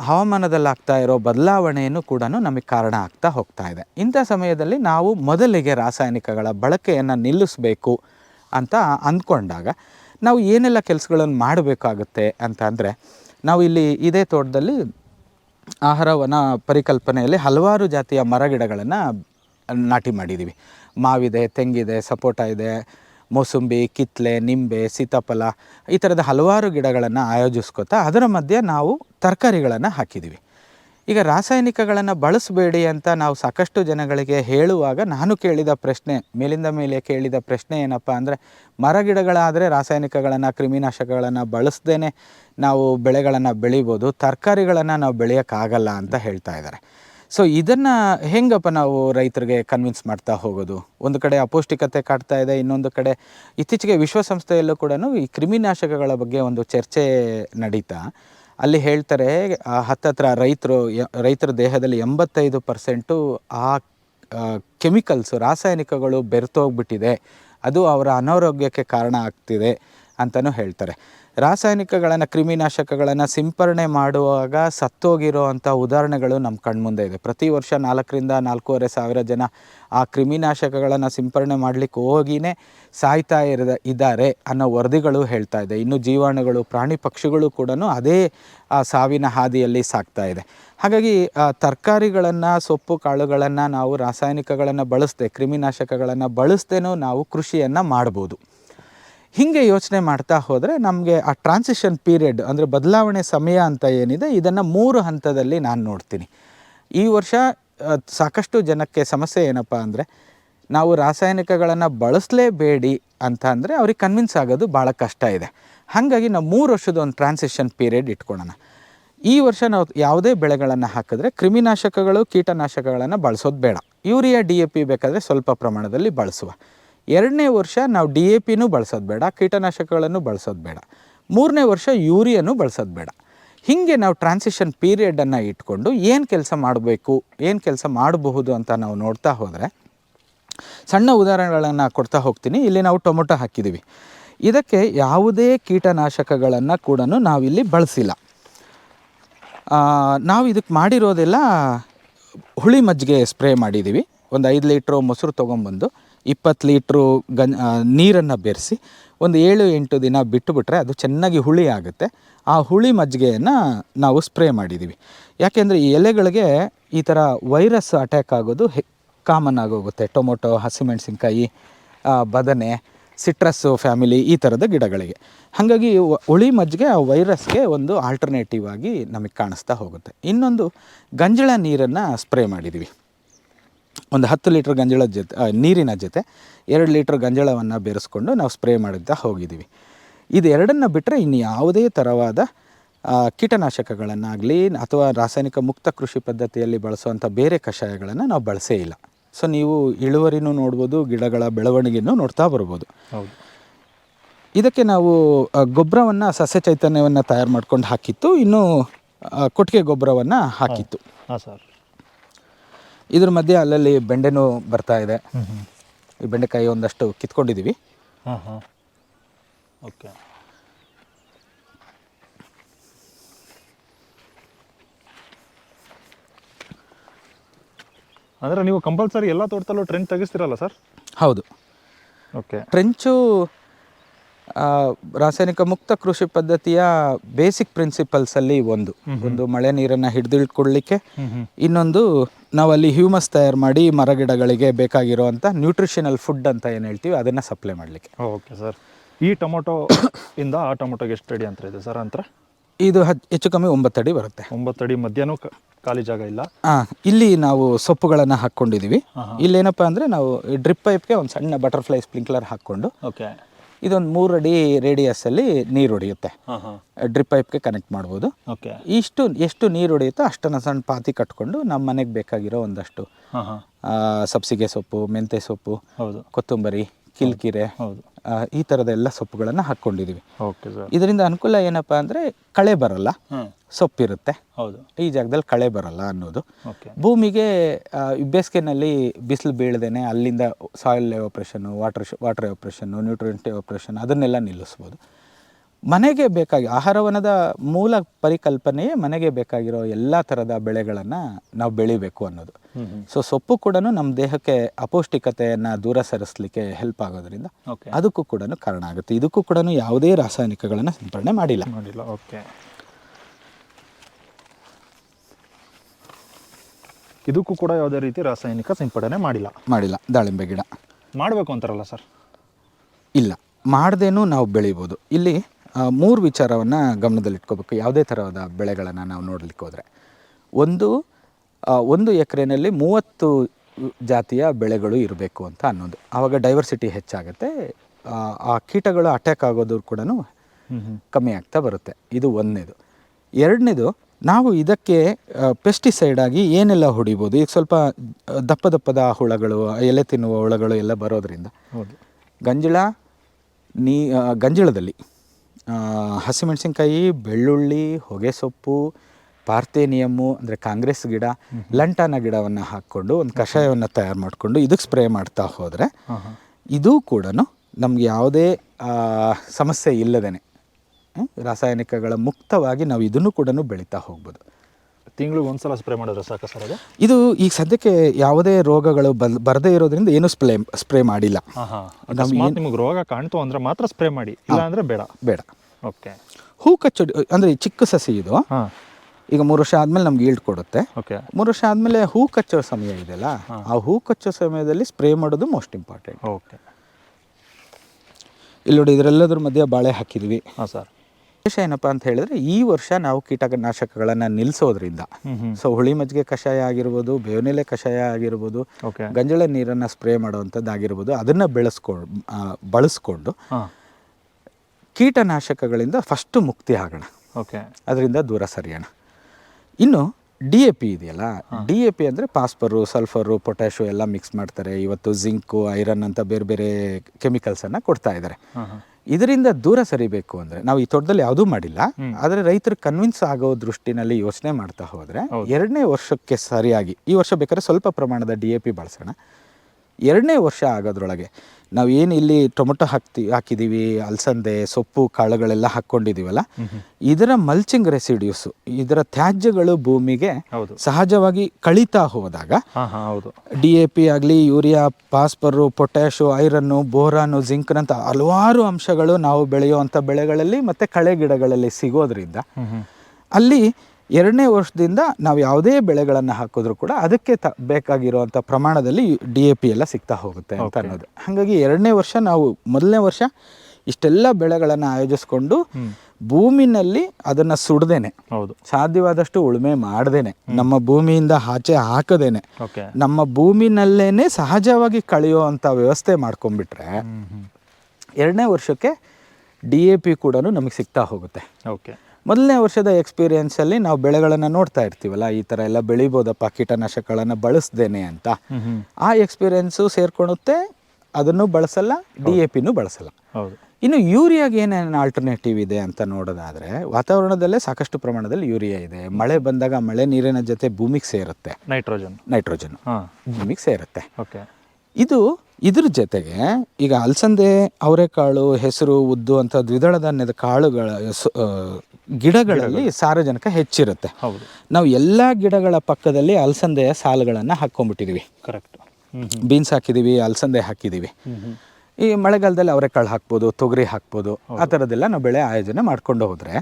ಹವಾಮಾನದಲ್ಲಾಗ್ತಾ ಇರೋ ಬದಲಾವಣೆಯನ್ನು ಕೂಡ ನಮಗೆ ಕಾರಣ ಆಗ್ತಾ ಹೋಗ್ತಾ ಇದೆ. ಇಂಥ ಸಮಯದಲ್ಲಿ ನಾವು ಮೊದಲಿಗೆ ರಾಸಾಯನಿಕಗಳ ಬಳಕೆಯನ್ನು ನಿಲ್ಲಿಸಬೇಕು ಅಂತ ಅಂದ್ಕೊಂಡಾಗ ನಾವು ಏನೆಲ್ಲ ಕೆಲಸಗಳನ್ನು ಮಾಡಬೇಕಾಗುತ್ತೆ ಅಂತ ಅಂದರೆ, ನಾವು ಇಲ್ಲಿ ಇದೇ ತೋಟದಲ್ಲಿ ಆಹಾರವನ ಪರಿಕಲ್ಪನೆಯಲ್ಲಿ ಹಲವಾರು ಜಾತಿಯ ಮರಗಿಡಗಳನ್ನು ನಾಟಿ ಮಾಡಿದ್ದೀವಿ ಮಾವಿದೆ, ತೆಂಗಿದೆ, ಸಪೋಟ ಇದೆ, ಮೋಸಂಬಿ, ಕಿತ್ಲೆ, ನಿಂಬೆ, ಸೀತಾಫಲ ಈ ಥರದ ಹಲವಾರು ಗಿಡಗಳನ್ನು ಆಯೋಜಿಸ್ಕೊತಾ ಅದರ ಮಧ್ಯೆ ನಾವು ತರಕಾರಿಗಳನ್ನು ಹಾಕಿದ್ದೀವಿ ಈಗ ರಾಸಾಯನಿಕಗಳನ್ನು ಬಳಸಬೇಡಿ ಅಂತ ನಾವು ಸಾಕಷ್ಟು ಜನಗಳಿಗೆ ಹೇಳುವಾಗ ನಾನು ಕೇಳಿದ ಪ್ರಶ್ನೆ, ಮೇಲಿಂದ ಮೇಲೆ ಕೇಳಿದ ಪ್ರಶ್ನೆ ಏನಪ್ಪ ಅಂದರೆ ಮರಗಿಡಗಳಾದರೆ ರಾಸಾಯನಿಕಗಳನ್ನು, ಕ್ರಿಮಿನಾಶಕಗಳನ್ನು ಬಳಸ್ದೇ ನಾವು ಬೆಳೆಗಳನ್ನು ಬೆಳಿಬೋದು, ತರಕಾರಿಗಳನ್ನು ನಾವು ಬೆಳೆಯೋಕ್ಕಾಗಲ್ಲ ಅಂತ ಹೇಳ್ತಾ ಇದ್ದಾರೆ. ಸೊ ಇದನ್ನು ಹೆಂಗಪ್ಪ ನಾವು ರೈತರಿಗೆ ಕನ್ವಿನ್ಸ್ ಮಾಡ್ತಾ ಹೋಗೋದು? ಒಂದು ಕಡೆ ಅಪೌಷ್ಟಿಕತೆ ಕಾಡ್ತಾ ಇದೆ, ಇನ್ನೊಂದು ಕಡೆ ಇತ್ತೀಚೆಗೆ ವಿಶ್ವಸಂಸ್ಥೆಯಲ್ಲೂ ಕೂಡ ಈ ಕ್ರಿಮಿನಾಶಕಗಳ ಬಗ್ಗೆ ಒಂದು ಚರ್ಚೆ ನಡೀತಾ. ಅಲ್ಲಿ ಹೇಳ್ತಾರೆ ಹತ್ತತ್ರ ರೈತರು ರೈತರ ದೇಹದಲ್ಲಿ ಎಂಬತ್ತೈದು ಪರ್ಸೆಂಟು ಆ ಕೆಮಿಕಲ್ಸ್ ರಾಸಾಯನಿಕಗಳು ಬೆರೆತೋಗ್ಬಿಟ್ಟಿದೆ ಅದು ಅವರ ಅನಾರೋಗ್ಯಕ್ಕೆ ಕಾರಣ ಆಗ್ತಿದೆ ಅಂತಲೂ ಹೇಳ್ತಾರೆ. ರಾಸಾಯನಿಕಗಳನ್ನು, ಕ್ರಿಮಿನಾಶಕಗಳನ್ನು ಸಿಂಪರಣೆ ಮಾಡುವಾಗ ಸತ್ತೋಗಿರೋ ಅಂಥ ಉದಾಹರಣೆಗಳು ನಮ್ಮ ಕಣ್ಮುಂದೆ ಇದೆ. ಪ್ರತಿ ವರ್ಷ ನಾಲ್ಕರಿಂದ ನಾಲ್ಕೂವರೆ ಸಾವಿರ ಜನ ಆ ಕ್ರಿಮಿನಾಶಕಗಳನ್ನು ಸಿಂಪರಣೆ ಮಾಡಲಿಕ್ಕೆ ಹೋಗಿನೇ ಸಾಯ್ತಾ ಇರದ, ಇದ್ದಾರೆ ಅನ್ನೋ ವರದಿಗಳು ಹೇಳ್ತಾ ಇದೆ. ಇನ್ನು ಜೀವಾಣುಗಳು, ಪ್ರಾಣಿ ಪಕ್ಷಿಗಳು ಕೂಡ ಅದೇ, ಆ ಸಾವಿನ ಹಾದಿಯಲ್ಲಿ ಸಾಕ್ತಾ ಇದೆ. ಹಾಗಾಗಿ ತರಕಾರಿಗಳನ್ನು, ಸೊಪ್ಪು, ಕಾಳುಗಳನ್ನು ನಾವು ರಾಸಾಯನಿಕಗಳನ್ನು ಬಳಸದೆ, ಕ್ರಿಮಿನಾಶಕಗಳನ್ನು ಬಳಸ್ದೇನೂ ನಾವು ಕೃಷಿಯನ್ನು ಮಾಡ್ಬೋದು. ಹೀಗೆ ಯೋಚನೆ ಮಾಡ್ತಾ ಹೋದರೆ ನಮಗೆ ಆ ಟ್ರಾನ್ಸಿಷನ್ ಪೀರಿಯಡ್ ಅಂದರೆ ಬದಲಾವಣೆ ಸಮಯ ಅಂತ ಏನಿದೆ, ಇದನ್ನು ಮೂರು ಹಂತದಲ್ಲಿ ನಾನು ನೋಡ್ತೀನಿ. ಈ ವರ್ಷ ಸಾಕಷ್ಟು ಜನಕ್ಕೆ ಸಮಸ್ಯೆ ಏನಪ್ಪ ಅಂದರೆ, ನಾವು ರಾಸಾಯನಿಕಗಳನ್ನು ಬಳಸಲೇಬೇಡಿ ಅಂತ ಅಂದರೆ ಅವ್ರಿಗೆ ಕನ್ವಿನ್ಸ್ ಆಗೋದು ಭಾಳ ಕಷ್ಟ ಇದೆ. ಹಾಗಾಗಿ ನಾವು ಮೂರು ವರ್ಷದ ಒಂದು ಟ್ರಾನ್ಸಿಷನ್ ಪೀರಿಯಡ್ ಇಟ್ಕೊಳ್ಳೋಣ ಈ ವರ್ಷ ನಾವು ಯಾವುದೇ ಬೆಳೆಗಳನ್ನು ಹಾಕಿದ್ರೆ ಕ್ರಿಮಿನಾಶಕಗಳು, ಕೀಟನಾಶಕಗಳನ್ನು ಬಳಸೋದು ಬೇಡ. ಯೂರಿಯಾ, ಡಿ ಎ ಪಿ ಬೇಕಾದರೆ ಸ್ವಲ್ಪ ಪ್ರಮಾಣದಲ್ಲಿ ಬಳಸುವ. ಎರಡನೇ ವರ್ಷ ನಾವು ಡಿ ಎ ಪಿನೂ ಬಳಸೋದು ಬೇಡ, ಕೀಟನಾಶಕಗಳನ್ನು ಬಳಸೋದು ಬೇಡ. ಮೂರನೇ ವರ್ಷ ಯೂರಿಯಾನು ಬಳಸೋದು ಬೇಡ. ಹೀಗೆ ನಾವು ಟ್ರಾನ್ಸಿಷನ್ ಪೀರಿಯಡನ್ನು ಇಟ್ಕೊಂಡು ಏನು ಕೆಲಸ ಮಾಡಬೇಕು, ಏನು ಕೆಲಸ ಮಾಡಬಹುದು ಅಂತ ನಾವು ನೋಡ್ತಾ ಹೋದರೆ, ಸಣ್ಣ ಉದಾಹರಣೆಗಳನ್ನು ಕೊಡ್ತಾ ಹೋಗ್ತೀನಿ. ಇಲ್ಲಿ ನಾವು ಟೊಮೊಟೊ ಹಾಕಿದ್ದೀವಿ ಇದಕ್ಕೆ ಯಾವುದೇ ಕೀಟನಾಶಕಗಳನ್ನು ಕೂಡ ನಾವಿಲ್ಲಿ ಬಳಸಿಲ್ಲ. ನಾವು ಇದಕ್ಕೆ ಮಾಡಿರೋದೆಲ್ಲ ಹುಳಿ ಮಜ್ಜಿಗೆ ಸ್ಪ್ರೇ ಮಾಡಿದ್ದೀವಿ ಒಂದು ಐದು ಲೀಟ್ರು ಮೊಸರು ತೊಗೊಂಬಂದು. ಇಪ್ಪತ್ತು ಲೀಟ್ರು ಗನ್ ನೀರನ್ನು ಬೆರೆಸಿ ಒಂದು ಏಳು ಎಂಟು ದಿನ ಬಿಟ್ಟುಬಿಟ್ರೆ ಅದು ಚೆನ್ನಾಗಿ ಹುಳಿ ಆಗುತ್ತೆ. ಆ ಹುಳಿ ಮಜ್ಜಿಗೆಯನ್ನು ನಾವು ಸ್ಪ್ರೇ ಮಾಡಿದ್ದೀವಿ ಯಾಕೆಂದರೆ ಈ ಎಲೆಗಳಿಗೆ ಈ ಥರ ವೈರಸ್ ಅಟ್ಯಾಕ್ ಆಗೋದು ಹೆ, ಕಾಮನ್ ಆಗೋಗುತ್ತೆ. ಟೊಮೊಟೊ, ಹಸಿಮೆಣಸಿನ್ಕಾಯಿ ಬದನೆ, ಸಿಟ್ರಸ್ಸು, ಫ್ಯಾಮಿಲಿ ಈ ಥರದ ಗಿಡಗಳಿಗೆ. ಹಾಗಾಗಿ ಹುಳಿ ಮಜ್ಜಿಗೆ ಆ ವೈರಸ್ಗೆ ಒಂದು ಆಲ್ಟರ್ನೇಟಿವ್ ಆಗಿ ನಮಗೆ ಕಾಣಿಸ್ತಾ ಹೋಗುತ್ತೆ. ಇನ್ನೊಂದು, ಗಂಜಳ ನೀರನ್ನು ಸ್ಪ್ರೇ ಮಾಡಿದ್ದೀವಿ ಒಂದು ಹತ್ತು ಲೀಟ್ರ್ ಗಂಜಳದ ಜೊತೆ ನೀರಿನ ಜೊತೆ ಎರಡು ಲೀಟ್ರ್ ಗಂಜಳವನ್ನು ಬೆರೆಸ್ಕೊಂಡು ನಾವು ಸ್ಪ್ರೇ ಮಾಡುತ್ತಾ ಹೋಗಿದ್ದೀವಿ. ಇದು ಎರಡನ್ನು ಬಿಟ್ಟರೆ ಇನ್ನು ಯಾವುದೇ ಥರವಾದ ಕೀಟನಾಶಕಗಳನ್ನಾಗಲಿ ಅಥವಾ ರಾಸಾಯನಿಕ ಮುಕ್ತ ಕೃಷಿ ಪದ್ಧತಿಯಲ್ಲಿ ಬಳಸುವಂಥ ಬೇರೆ ಕಷಾಯಗಳನ್ನು ನಾವು ಬಳಸೇ ಇಲ್ಲ. ಸೊ ನೀವು ಇಳುವರಿನೂ ನೋಡ್ಬೋದು ಗಿಡಗಳ ಬೆಳವಣಿಗೆನೂ ನೋಡ್ತಾ ಬರ್ಬೋದು. ಹೌದು. ಇದಕ್ಕೆ ನಾವು ಗೊಬ್ಬರವನ್ನು ಸಸ್ಯ ಚೈತನ್ಯವನ್ನು ತಯಾರು ಮಾಡ್ಕೊಂಡು ಹಾಕಿತ್ತು. ಇನ್ನು ಕೊಟ್ಟಿಗೆ ಗೊಬ್ಬರವನ್ನು ಹಾಕಿತ್ತು. ಹಾಂ ಸರ್. ಇದ್ರ ಮಧ್ಯೆ ಅಲ್ಲಲ್ಲಿ ಬೆಂಡೆನೂ ಬರ್ತಾ ಇದೆ. ಈ ಬೆಂಡೆಕಾಯಿ ಒಂದಷ್ಟು ಕಿತ್ಕೊಂಡಿದ್ದೀವಿ ಹಾಂ ಹಾಂ. ಓಕೆ. ಅಂದರೆ ನೀವು ಕಂಪಲ್ಸರಿ ಎಲ್ಲ ತೋಟದಲ್ಲೂ ಟ್ರೆಂಚ್ ತೆಗಿಸ್ತೀರಲ್ಲ ಸರ್? ಹೌದು. ಓಕೆ. ಟ್ರೆಂಚು ರಾಸಾಯನಿಕ ಮುಕ್ತ ಕೃಷಿ ಪದ್ಧತಿಯ ಬೇಸಿಕ್ ಪ್ರಿನ್ಸಿಪಲ್ಸ್ ಅಲ್ಲಿ ಒಂದು. ಒಂದು ಮಳೆ ನೀರನ್ನು ಹಿಡಿದಿಟ್ಕೊಳ್ಳಿಕ್ಕೆ ಇನ್ನೊಂದು ನಾವಲ್ಲಿ ಹ್ಯೂಮಸ್ ತಯಾರು ಮಾಡಿ ಮರಗಿಡಗಳಿಗೆ ಬೇಕಾಗಿರುವಂಥ ನ್ಯೂಟ್ರಿಷನಲ್ ಫುಡ್ ಅಂತ ಏನು ಹೇಳ್ತೀವಿ ಅದನ್ನು ಸಪ್ಲೈ ಮಾಡಲಿಕ್ಕೆ. Okay sir. ಈ ಟೊಮೊಟೊ ಇಂದ ಆ ಟೊಮೊಟೊಗೆ ಎಷ್ಟು ಅಡಿ ಅಂತ ಇದೆ ಸರ್ ಅಂತರ? ಇದು ಹೆಚ್ಚು ಕಮ್ಮಿ ಒಂಬತ್ತು ಅಡಿ ಬರುತ್ತೆ. ಒಂಬತ್ತು ಅಡಿ ಮಧ್ಯಾಹ್ನ ಖಾಲಿ ಜಾಗ ಇಲ್ಲ? ಹಾಂ ಇಲ್ಲಿ ನಾವು ಸೊಪ್ಪುಗಳನ್ನು ಹಾಕ್ಕೊಂಡಿದ್ದೀವಿ ಇಲ್ಲೇನಪ್ಪ ಅಂದರೆ ನಾವು ಡ್ರಿಪ್ ಪೈಪ್ಗೆ ಒಂದು ಸಣ್ಣ ಬಟರ್ಫ್ಲೈ ಸ್ಪ್ರಿಂಕ್ಲರ್ ಹಾಕ್ಕೊಂಡು ಓಕೆ. ಇದೊಂದು ಮೂರು ಅಡಿ ರೇಡಿಯಸ್ಸಲ್ಲಿ ನೀರು ಹೊಡೆಯುತ್ತೆ ಡ್ರಿಪ್ ಪೈಪ್ಗೆ ಕನೆಕ್ಟ್ ಮಾಡ್ಬೋದು. ಓಕೆ ಇಷ್ಟು ಎಷ್ಟು ನೀರು ಹೊಡೆಯುತ್ತೋ ಅಷ್ಟನ್ನು ಸಣ್ಣ ಪಾತಿ ಕಟ್ಕೊಂಡು ನಮ್ಮ ಮನೆಗೆ ಬೇಕಾಗಿರೋ ಒಂದಷ್ಟು ಸಬ್ಸಿಗೆ ಸೊಪ್ಪು ಮೆಂತೆ ಸೊಪ್ಪು ಹೌದು. ಕೊತ್ತಂಬರಿ ಕಿಲ್ಕಿರೆ ಹೌದು. ಈ ಥರದ ಎಲ್ಲ ಸೊಪ್ಪುಗಳನ್ನು ಹಾಕ್ಕೊಂಡಿದ್ದೀವಿ ಓಕೆ ಸರ್. ಇದರಿಂದ ಅನುಕೂಲ ಏನಪ್ಪ ಅಂದರೆ ಕಳೆ ಬರಲ್ಲ ಸೊಪ್ಪಿರುತ್ತೆ. ಹೌದು. ಈ ಜಾಗದಲ್ಲಿ ಕಳೆ ಬರಲ್ಲ ಅನ್ನೋದು. ಓಕೆ. ಭೂಮಿಗೆ ಬೇಸಿಗೆನಲ್ಲಿ ಬಿಸಿಲು ಬೀಳದೇನೆ ಅಲ್ಲಿಂದ soil evaporation water water operation nutrient operation ಅದನ್ನೆಲ್ಲ ನಿಲ್ಲಿಸ್ಬೋದು. ಮನೆಗೆ ಬೇಕಾಗಿ ಆಹಾರವನದ ಮೂಲ ಪರಿಕಲ್ಪನೆಯೇ ಮನೆಗೆ ಬೇಕಾಗಿರೋ ಎಲ್ಲ ಥರದ ಬೆಳೆಗಳನ್ನು ನಾವು ಬೆಳಿಬೇಕು ಅನ್ನೋದು. ಸೊ ಸೊಪ್ಪು ಕೂಡ ನಮ್ಮ ದೇಹಕ್ಕೆ ಅಪೌಷ್ಟಿಕತೆಯನ್ನು ದೂರ ಸರಿಸಲಿಕ್ಕೆ ಹೆಲ್ಪ್ ಆಗೋದ್ರಿಂದ ಅದಕ್ಕೂ ಕೂಡ ಕಾರಣ ಆಗುತ್ತೆ. ಇದಕ್ಕೂ ಕೂಡ ಯಾವುದೇ ರಾಸಾಯನಿಕಗಳನ್ನು ಸಿಂಪಡಣೆ ಮಾಡಿಲ್ಲ. ಮಾಡಿಲ್ಲ ಓಕೆ ಇದಕ್ಕೂ ಕೂಡ ಯಾವುದೇ ರೀತಿ ರಾಸಾಯನಿಕ ಸಿಂಪಡಣೆ ಮಾಡಿಲ್ಲ. ಮಾಡಿಲ್ಲ ದಾಳಿಂಬೆ ಗಿಡ. ಮಾಡಬೇಕು ಅಂತಾರಲ್ಲ ಸರ್? ಇಲ್ಲ ಮಾಡದೇನು ನಾವು ಬೆಳಿಬೋದು. ಇಲ್ಲಿ ಮೂರು ವಿಚಾರವನ್ನು ಗಮನದಲ್ಲಿಟ್ಕೋಬೇಕು. ಯಾವುದೇ ಥರದ ಬೆಳೆಗಳನ್ನು ನಾವು ನೋಡಲಿಕ್ಕೆ ಹೋದರೆ. ಒಂದು ಒಂದು ಎಕರೆನಲ್ಲಿ ಮೂವತ್ತು ಜಾತಿಯ ಬೆಳೆಗಳು ಇರಬೇಕು ಅಂತ ಅನ್ನೋದು. ಆವಾಗ ಡೈವರ್ಸಿಟಿ ಹೆಚ್ಚಾಗುತ್ತೆ. ಆ, ಕೀಟಗಳು ಅಟ್ಯಾಕ್ ಆಗೋದು ಕೂಡ ಕಮ್ಮಿ ಆಗ್ತಾ ಬರುತ್ತೆ. ಇದು ಒಂದನೇದು. ಎರಡನೇದು ನಾವು ಇದಕ್ಕೆ ಪೆಸ್ಟಿಸೈಡಾಗಿ ಏನೆಲ್ಲ ಹೊಡಿಬೋದು? ಈಗ ಸ್ವಲ್ಪ ದಪ್ಪ ದಪ್ಪದ ಹುಳಗಳು ಎಲೆ ತಿನ್ನುವ ಹುಳಗಳು ಎಲ್ಲ ಬರೋದ್ರಿಂದ ಗಂಜಳ ನೀ ಗಂಜಳದಲ್ಲಿ ಹಸಿಮೆಣಸಿನ್ಕಾಯಿ ಬೆಳ್ಳುಳ್ಳಿ ಹೊಗೆ ಸೊಪ್ಪು ಪಾರ್ಥೇನಿಯಮ್ಮು ಅಂದರೆ ಕಾಂಗ್ರೆಸ್ ಗಿಡ ಲಂಟಾನ ಗಿಡವನ್ನು ಹಾಕ್ಕೊಂಡು ಒಂದು ಕಷಾಯವನ್ನು ತಯಾರು ಮಾಡಿಕೊಂಡು ಇದಕ್ಕೆ ಸ್ಪ್ರೇ ಮಾಡ್ತಾ ಹೋದರೆ ಇದೂ ಕೂಡ ನಮ್ಗೆ ಯಾವುದೇ ಸಮಸ್ಯೆ ಇಲ್ಲದೇ ರಾಸಾಯನಿಕಗಳ ಮುಕ್ತವಾಗಿ ನಾವು ಇದನ್ನು ಕೂಡ ಬೆಳೀತಾ ಹೋಗ್ಬೋದು. ತಿಂಗಳಿಗೆ ಒಂದ್ಸಲ ಸ್ಪ್ರೇ ಮಾಡಿದ್ರೆ ಸಾಕು ಸರ್ ಅದು? ಇದು ಈಗ ಸದ್ಯಕ್ಕೆ ಯಾವುದೇ ರೋಗಗಳು ಬಲ್ ಬರದೇ ಇರೋದ್ರಿಂದ ಏನು ಸ್ಪ್ರೇ ಸ್ಪ್ರೇ ಮಾಡಿಲ್ಲ. ಹಾಂ ಹಾಂ. ನಿಮಗೆ ರೋಗ ಕಾಣ್ತು ಅಂದ್ರೆ ಮಾತ್ರ ಸ್ಪ್ರೇ ಮಾಡಿ ಇಲ್ಲ ಅಂದ್ರೆ ಬೇಡ. ಬೇಡ. ಓಕೆ. ಹೂ ಕಚ್ಚು ಅಂದರೆ ಚಿಕ್ಕ ಸಸಿ ಇದು ಈಗ ಮೂರು ವರ್ಷ ಆದಮೇಲೆ ನಮ್ಗೆ ಈಲ್ಡ್ ಕೊಡುತ್ತೆ. ಓಕೆ. ಮೂರು ವರ್ಷ ಆದಮೇಲೆ ಹೂ ಕಚ್ಚೋ ಸಮಯ ಇದೆಯಲ್ಲ ಆ ಹೂ ಕಚ್ಚೋ ಸಮಯದಲ್ಲಿ ಸ್ಪ್ರೇ ಮಾಡೋದು ಮೋಸ್ಟ್ ಇಂಪಾರ್ಟೆಂಟ್ ಓಕೆ. ಇಲ್ಲಿ ನೋಡಿ ಇದರೆಲ್ಲದ್ರ ಮಧ್ಯೆ ಬಾಳೆ ಹಾಕಿದ್ವಿ. ಹಾಂ ಸರ್. ವಿಶೇಷ ಏನಪ್ಪ ಅಂತ ಹೇಳಿದ್ರೆ ಈ ವರ್ಷ ನಾವು ಕೀಟನಾಶಕಗಳನ್ನು ನಿಲ್ಲಿಸೋದ್ರಿಂದ ಸೊ ಹುಳಿ ಮಜ್ಜಿಗೆ ಕಷಾಯ ಆಗಿರ್ಬೋದು ಬೇವನೆಲೆ ಕಷಾಯ ಆಗಿರ್ಬೋದು ಗಂಜಳ ನೀರನ್ನು ಸ್ಪ್ರೇ ಮಾಡುವಂಥದ್ದು ಆಗಿರ್ಬೋದು ಅದನ್ನು ಬೆಳೆಸ್ಕೊಂಡು ಬಳಸ್ಕೊಂಡು ಕೀಟನಾಶಕಗಳಿಂದ ಫಸ್ಟ್ ಮುಕ್ತಿ ಆಗೋಣ. ಓಕೆ ಅದರಿಂದ ದೂರ ಸರಿಯೋಣ. ಇನ್ನು ಡಿ ಎ ಪಿ ಇದೆಯಲ್ಲ ಡಿ ಎ ಪಿ ಅಂದರೆ ಪಾಸ್ಪರು ಸಲ್ಫರು ಪೊಟ್ಯಾಶು ಎಲ್ಲ ಮಿಕ್ಸ್ ಮಾಡ್ತಾರೆ. ಇವತ್ತು ಜಿಂಕು ಐರನ್ ಅಂತ ಬೇರೆ ಬೇರೆ ಕೆಮಿಕಲ್ಸನ್ನು ಕೊಡ್ತಾ ಇದ್ದಾರೆ. ಇದರಿಂದ ದೂರ ಸರಿಬೇಕು ಅಂದ್ರೆ ನಾವು ಈ ತೋಟದಲ್ಲಿ ಯಾವುದೂ ಮಾಡಿಲ್ಲ ಆದರೆ ರೈತರು ಕನ್ವಿನ್ಸ್ ಆಗೋ ದೃಷ್ಟಿನಲ್ಲಿ ಯೋಚನೆ ಮಾಡ್ತಾ ಹೋದ್ರೆ ಎರಡನೇ ವರ್ಷಕ್ಕೆ ಸರಿಯಾಗಿ ಈ ವರ್ಷ ಬೇಕಾದ್ರೆ ಸ್ವಲ್ಪ ಪ್ರಮಾಣದ ಡಿ ಎ ಪಿ ಬಳಸೋಣ. ಎರಡನೇ ವರ್ಷ ಆಗೋದ್ರೊಳಗೆ ನಾವು ಏನು ಇಲ್ಲಿ ಟೊಮೊಟೊ ಹಾಕ್ತಿ ಹಾಕಿದ್ದೀವಿ ಅಲಸಂದೆ ಸೊಪ್ಪು ಕಾಳುಗಳೆಲ್ಲ ಹಾಕ್ಕೊಂಡಿದ್ದೀವಲ್ಲ ಇದರ ಮಲ್ಚಿಂಗ್ ರೆಸಿಡ್ಯೂಸು ಇದರ ತ್ಯಾಜ್ಯಗಳು ಭೂಮಿಗೆ ಸಹಜವಾಗಿ ಕಳೀತಾ ಹೋದಾಗ ಡಿ ಎ ಪಿ ಆಗಲಿ urea phosphorus potash iron boron ಜಿಂಕ್ನಂಥ ಹಲವಾರು ಅಂಶಗಳು ನಾವು ಬೆಳೆಯುವಂಥ ಬೆಳೆಗಳಲ್ಲಿ ಮತ್ತು ಕಳೆ ಗಿಡಗಳಲ್ಲಿ ಸಿಗೋದ್ರಿಂದ ಅಲ್ಲಿ ಎರಡನೇ ವರ್ಷದಿಂದ ನಾವು ಯಾವುದೇ ಬೆಳೆಗಳನ್ನು ಹಾಕಿದ್ರು ಕೂಡ ಅದಕ್ಕೆ ತ ಬೇಕಾಗಿರುವಂಥ ಪ್ರಮಾಣದಲ್ಲಿ ಡಿ ಎ ಪಿ ಎಲ್ಲ ಸಿಗ್ತಾ ಹೋಗುತ್ತೆ ಅಂತ ಅನ್ನೋದು. ಹಾಗಾಗಿ ಎರಡನೇ ವರ್ಷ ನಾವು ಮೊದಲನೇ ವರ್ಷ ಇಷ್ಟೆಲ್ಲ ಬೆಳೆಗಳನ್ನು ಆಯೋಜಿಸ್ಕೊಂಡು ಭೂಮಿನಲ್ಲಿ ಅದನ್ನು ಸುಡ್ದೇನೆ. ಹೌದು. ಸಾಧ್ಯವಾದಷ್ಟು ಉಳುಮೆ ಮಾಡ್ದೇನೆ. ನಮ್ಮ ಭೂಮಿಯಿಂದ ಆಚೆ ಹಾಕದೇನೆ. ನಮ್ಮ ಭೂಮಿನಲ್ಲೇನೆ ಸಹಜವಾಗಿ ಕಳೆಯುವಂಥ ವ್ಯವಸ್ಥೆ ಮಾಡ್ಕೊಂಡ್ಬಿಟ್ರೆ ಎರಡನೇ ವರ್ಷಕ್ಕೆ ಡಿ ಎ ಪಿ ಕೂಡ ನಮಗೆ ಸಿಗ್ತಾ ಹೋಗುತ್ತೆ. ಓಕೆ ಮೊದಲನೇ ವರ್ಷದ ಎಕ್ಸ್ಪೀರಿಯೆನ್ಸಲ್ಲಿ ನಾವು ಬೆಳೆಗಳನ್ನು ನೋಡ್ತಾ ಇರ್ತೀವಲ್ಲ ಈ ಥರ ಎಲ್ಲ ಬೆಳಿಬೋದಪ್ಪ ಕೀಟನಾಶಕಗಳನ್ನು ಬಳಸ್ದೇನೆ ಅಂತ. ಆ ಎಕ್ಸ್ಪೀರಿಯೆನ್ಸು ಸೇರ್ಕೊಳುತ್ತೆ ಅದನ್ನು ಬಳಸಲ್ಲ ಡಿ ಎ ಪಿನೂ ಬಳಸಲ್ಲ. ಹೌದು. ಇನ್ನು ಯೂರಿಯಾಗೆ ಏನೇನು ಆಲ್ಟರ್ನೇಟಿವ್ ಇದೆ ಅಂತ ನೋಡೋದಾದರೆ ವಾತಾವರಣದಲ್ಲೇ ಸಾಕಷ್ಟು ಪ್ರಮಾಣದಲ್ಲಿ ಯೂರಿಯಾ ಇದೆ. ಮಳೆ ಬಂದಾಗ ಮಳೆ ನೀರಿನ ಜೊತೆ ಭೂಮಿಗೆ ಸೇರುತ್ತೆ. ನೈಟ್ರೋಜನ್ ನೈಟ್ರೋಜನ್ ಭೂಮಿಗೆ ಸೇರುತ್ತೆ. ಓಕೆ ಇದು ಇದ್ರ ಜೊತೆಗೆ ಈಗ ಅಲಸಂದೆ ಅವರೆಕಾಳು ಹೆಸರು ಉದ್ದು ಅಂತ ದ್ವಿದಳ ಧಾನ್ಯದ ಕಾಳುಗಳ ಗಿಡಗಳಲ್ಲಿ ಸಾರಜನಕ ಹೆಚ್ಚಿರುತ್ತೆ. ಹೌದು. ನಾವು ಎಲ್ಲ ಗಿಡಗಳ ಪಕ್ಕದಲ್ಲಿ ಅಲಸಂದೆಯ ಸಾಲುಗಳನ್ನು ಹಾಕ್ಕೊಂಡ್ಬಿಟ್ಟಿದ್ದೀವಿ ಕರೆಕ್ಟ್ ಬೀನ್ಸ್ ಹಾಕಿದ್ದೀವಿ ಅಲಸಂದೆ ಹಾಕಿದ್ದೀವಿ ಈ ಮಳೆಗಾಲದಲ್ಲಿ ಅವರೆಕಾಳು ಹಾಕ್ಬೋದು ತೊಗರಿ ಹಾಕ್ಬೋದು ಆ ಥರದ್ದೆಲ್ಲ ನಾವು ಬೆಳೆ ಆಯೋಜನೆ ಮಾಡ್ಕೊಂಡು ಹೋದರೆ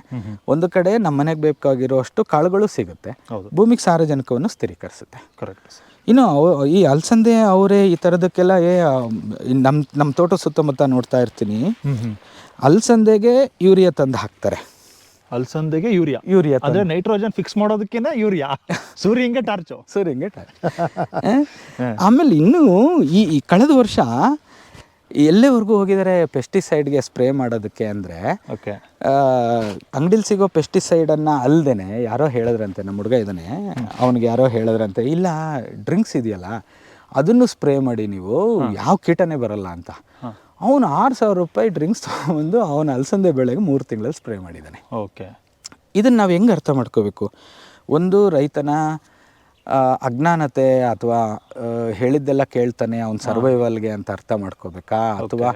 ಒಂದು ಕಡೆ ನಮ್ಮ ಮನೆಗೆ ಬೇಕಾಗಿರೋಷ್ಟು ಕಾಳುಗಳು ಸಿಗುತ್ತೆ. ಹೌದು. ಭೂಮಿಗೆ ಸಾರಜನಕವನ್ನು ಸ್ಥಿರೀಕರಿಸುತ್ತೆ. ಕರೆಕ್ಟ್ ಇನ್ನು ಈ ಅಲಸಂದೆ ಅವರೇ ಈ ಥರದಕ್ಕೆಲ್ಲ ಏ ನಮ್ಮ ನಮ್ಮ ತೋಟ ಸುತ್ತಮುತ್ತ ನೋಡ್ತಾ ಇರ್ತೀನಿ. ಅಲಸಂದೆಗೆ ಯೂರಿಯಾ ತಂದು ಹಾಕ್ತಾರೆ. ಅಲಸಂದೆಗೆ ಯೂರಿಯಾ. ಯೂರಿಯಾ ಅಂದ್ರೆ ನೈಟ್ರೋಜನ್ ಫಿಕ್ಸ್ ಮಾಡೋದಕ್ಕಿಂತ ಯೂರಿಯಾ. ಸೂರ್ಯಂಗೆ ಟಾರ್ಚು ಸರಿ ಹಿಂಗೆ ಆಮೇಲೆ ಇನ್ನೂ ಈ ಈ ಕಳೆದ ವರ್ಷ ಎಲ್ಲೇವರೆಗೂ ಹೋಗಿದ್ದಾರೆ ಪೆಸ್ಟಿಸೈಡ್ಗೆ ಸ್ಪ್ರೇ ಮಾಡೋದಕ್ಕೆ ಅಂದರೆ ಓಕೆ. ಅಂಗಡಿಲಿ ಸಿಗೋ ಪೆಸ್ಟಿಸೈಡನ್ನು ಅಲ್ಲದೇ ಯಾರೋ ಹೇಳಿದ್ರಂತೆ ನಮ್ಮ ಹುಡುಗ ಇದ್ದಾನೆ ಅವನಿಗೆ ಯಾರೋ ಹೇಳಿದ್ರಂತೆ ಇಲ್ಲ ಡ್ರಿಂಕ್ಸ್ ಇದೆಯಲ್ಲ ಅದನ್ನು ಸ್ಪ್ರೇ ಮಾಡಿ ನೀವು ಯಾವ ಕೀಟನೇ ಬರಲ್ಲ ಅಂತ. ಅವನು ಆರು ಸಾವಿರ ರೂಪಾಯಿ ಡ್ರಿಂಕ್ಸ್ ತೊಗೊಂಡು ಅವನ ಅಲಸಂದೆ ಬೆಳೆಗೆ ಮೂರು ತಿಂಗಳಲ್ಲಿ ಸ್ಪ್ರೇ ಮಾಡಿದ್ದಾನೆ. ಓಕೆ ಇದನ್ನು ನಾವು ಹೆಂಗೆ ಅರ್ಥ ಮಾಡ್ಕೋಬೇಕು? ಒಂದು ರೈತನ ಅಜ್ಞಾನತೆ ಅಥವಾ ಹೇಳಿದ್ದೆಲ್ಲ ಕೇಳ್ತಾನೆ ಅವ್ನ ಸರ್ವೈವಲ್ಗೆ ಅಂತ ಅರ್ಥ ಮಾಡ್ಕೋಬೇಕಾ? ಅಥವಾ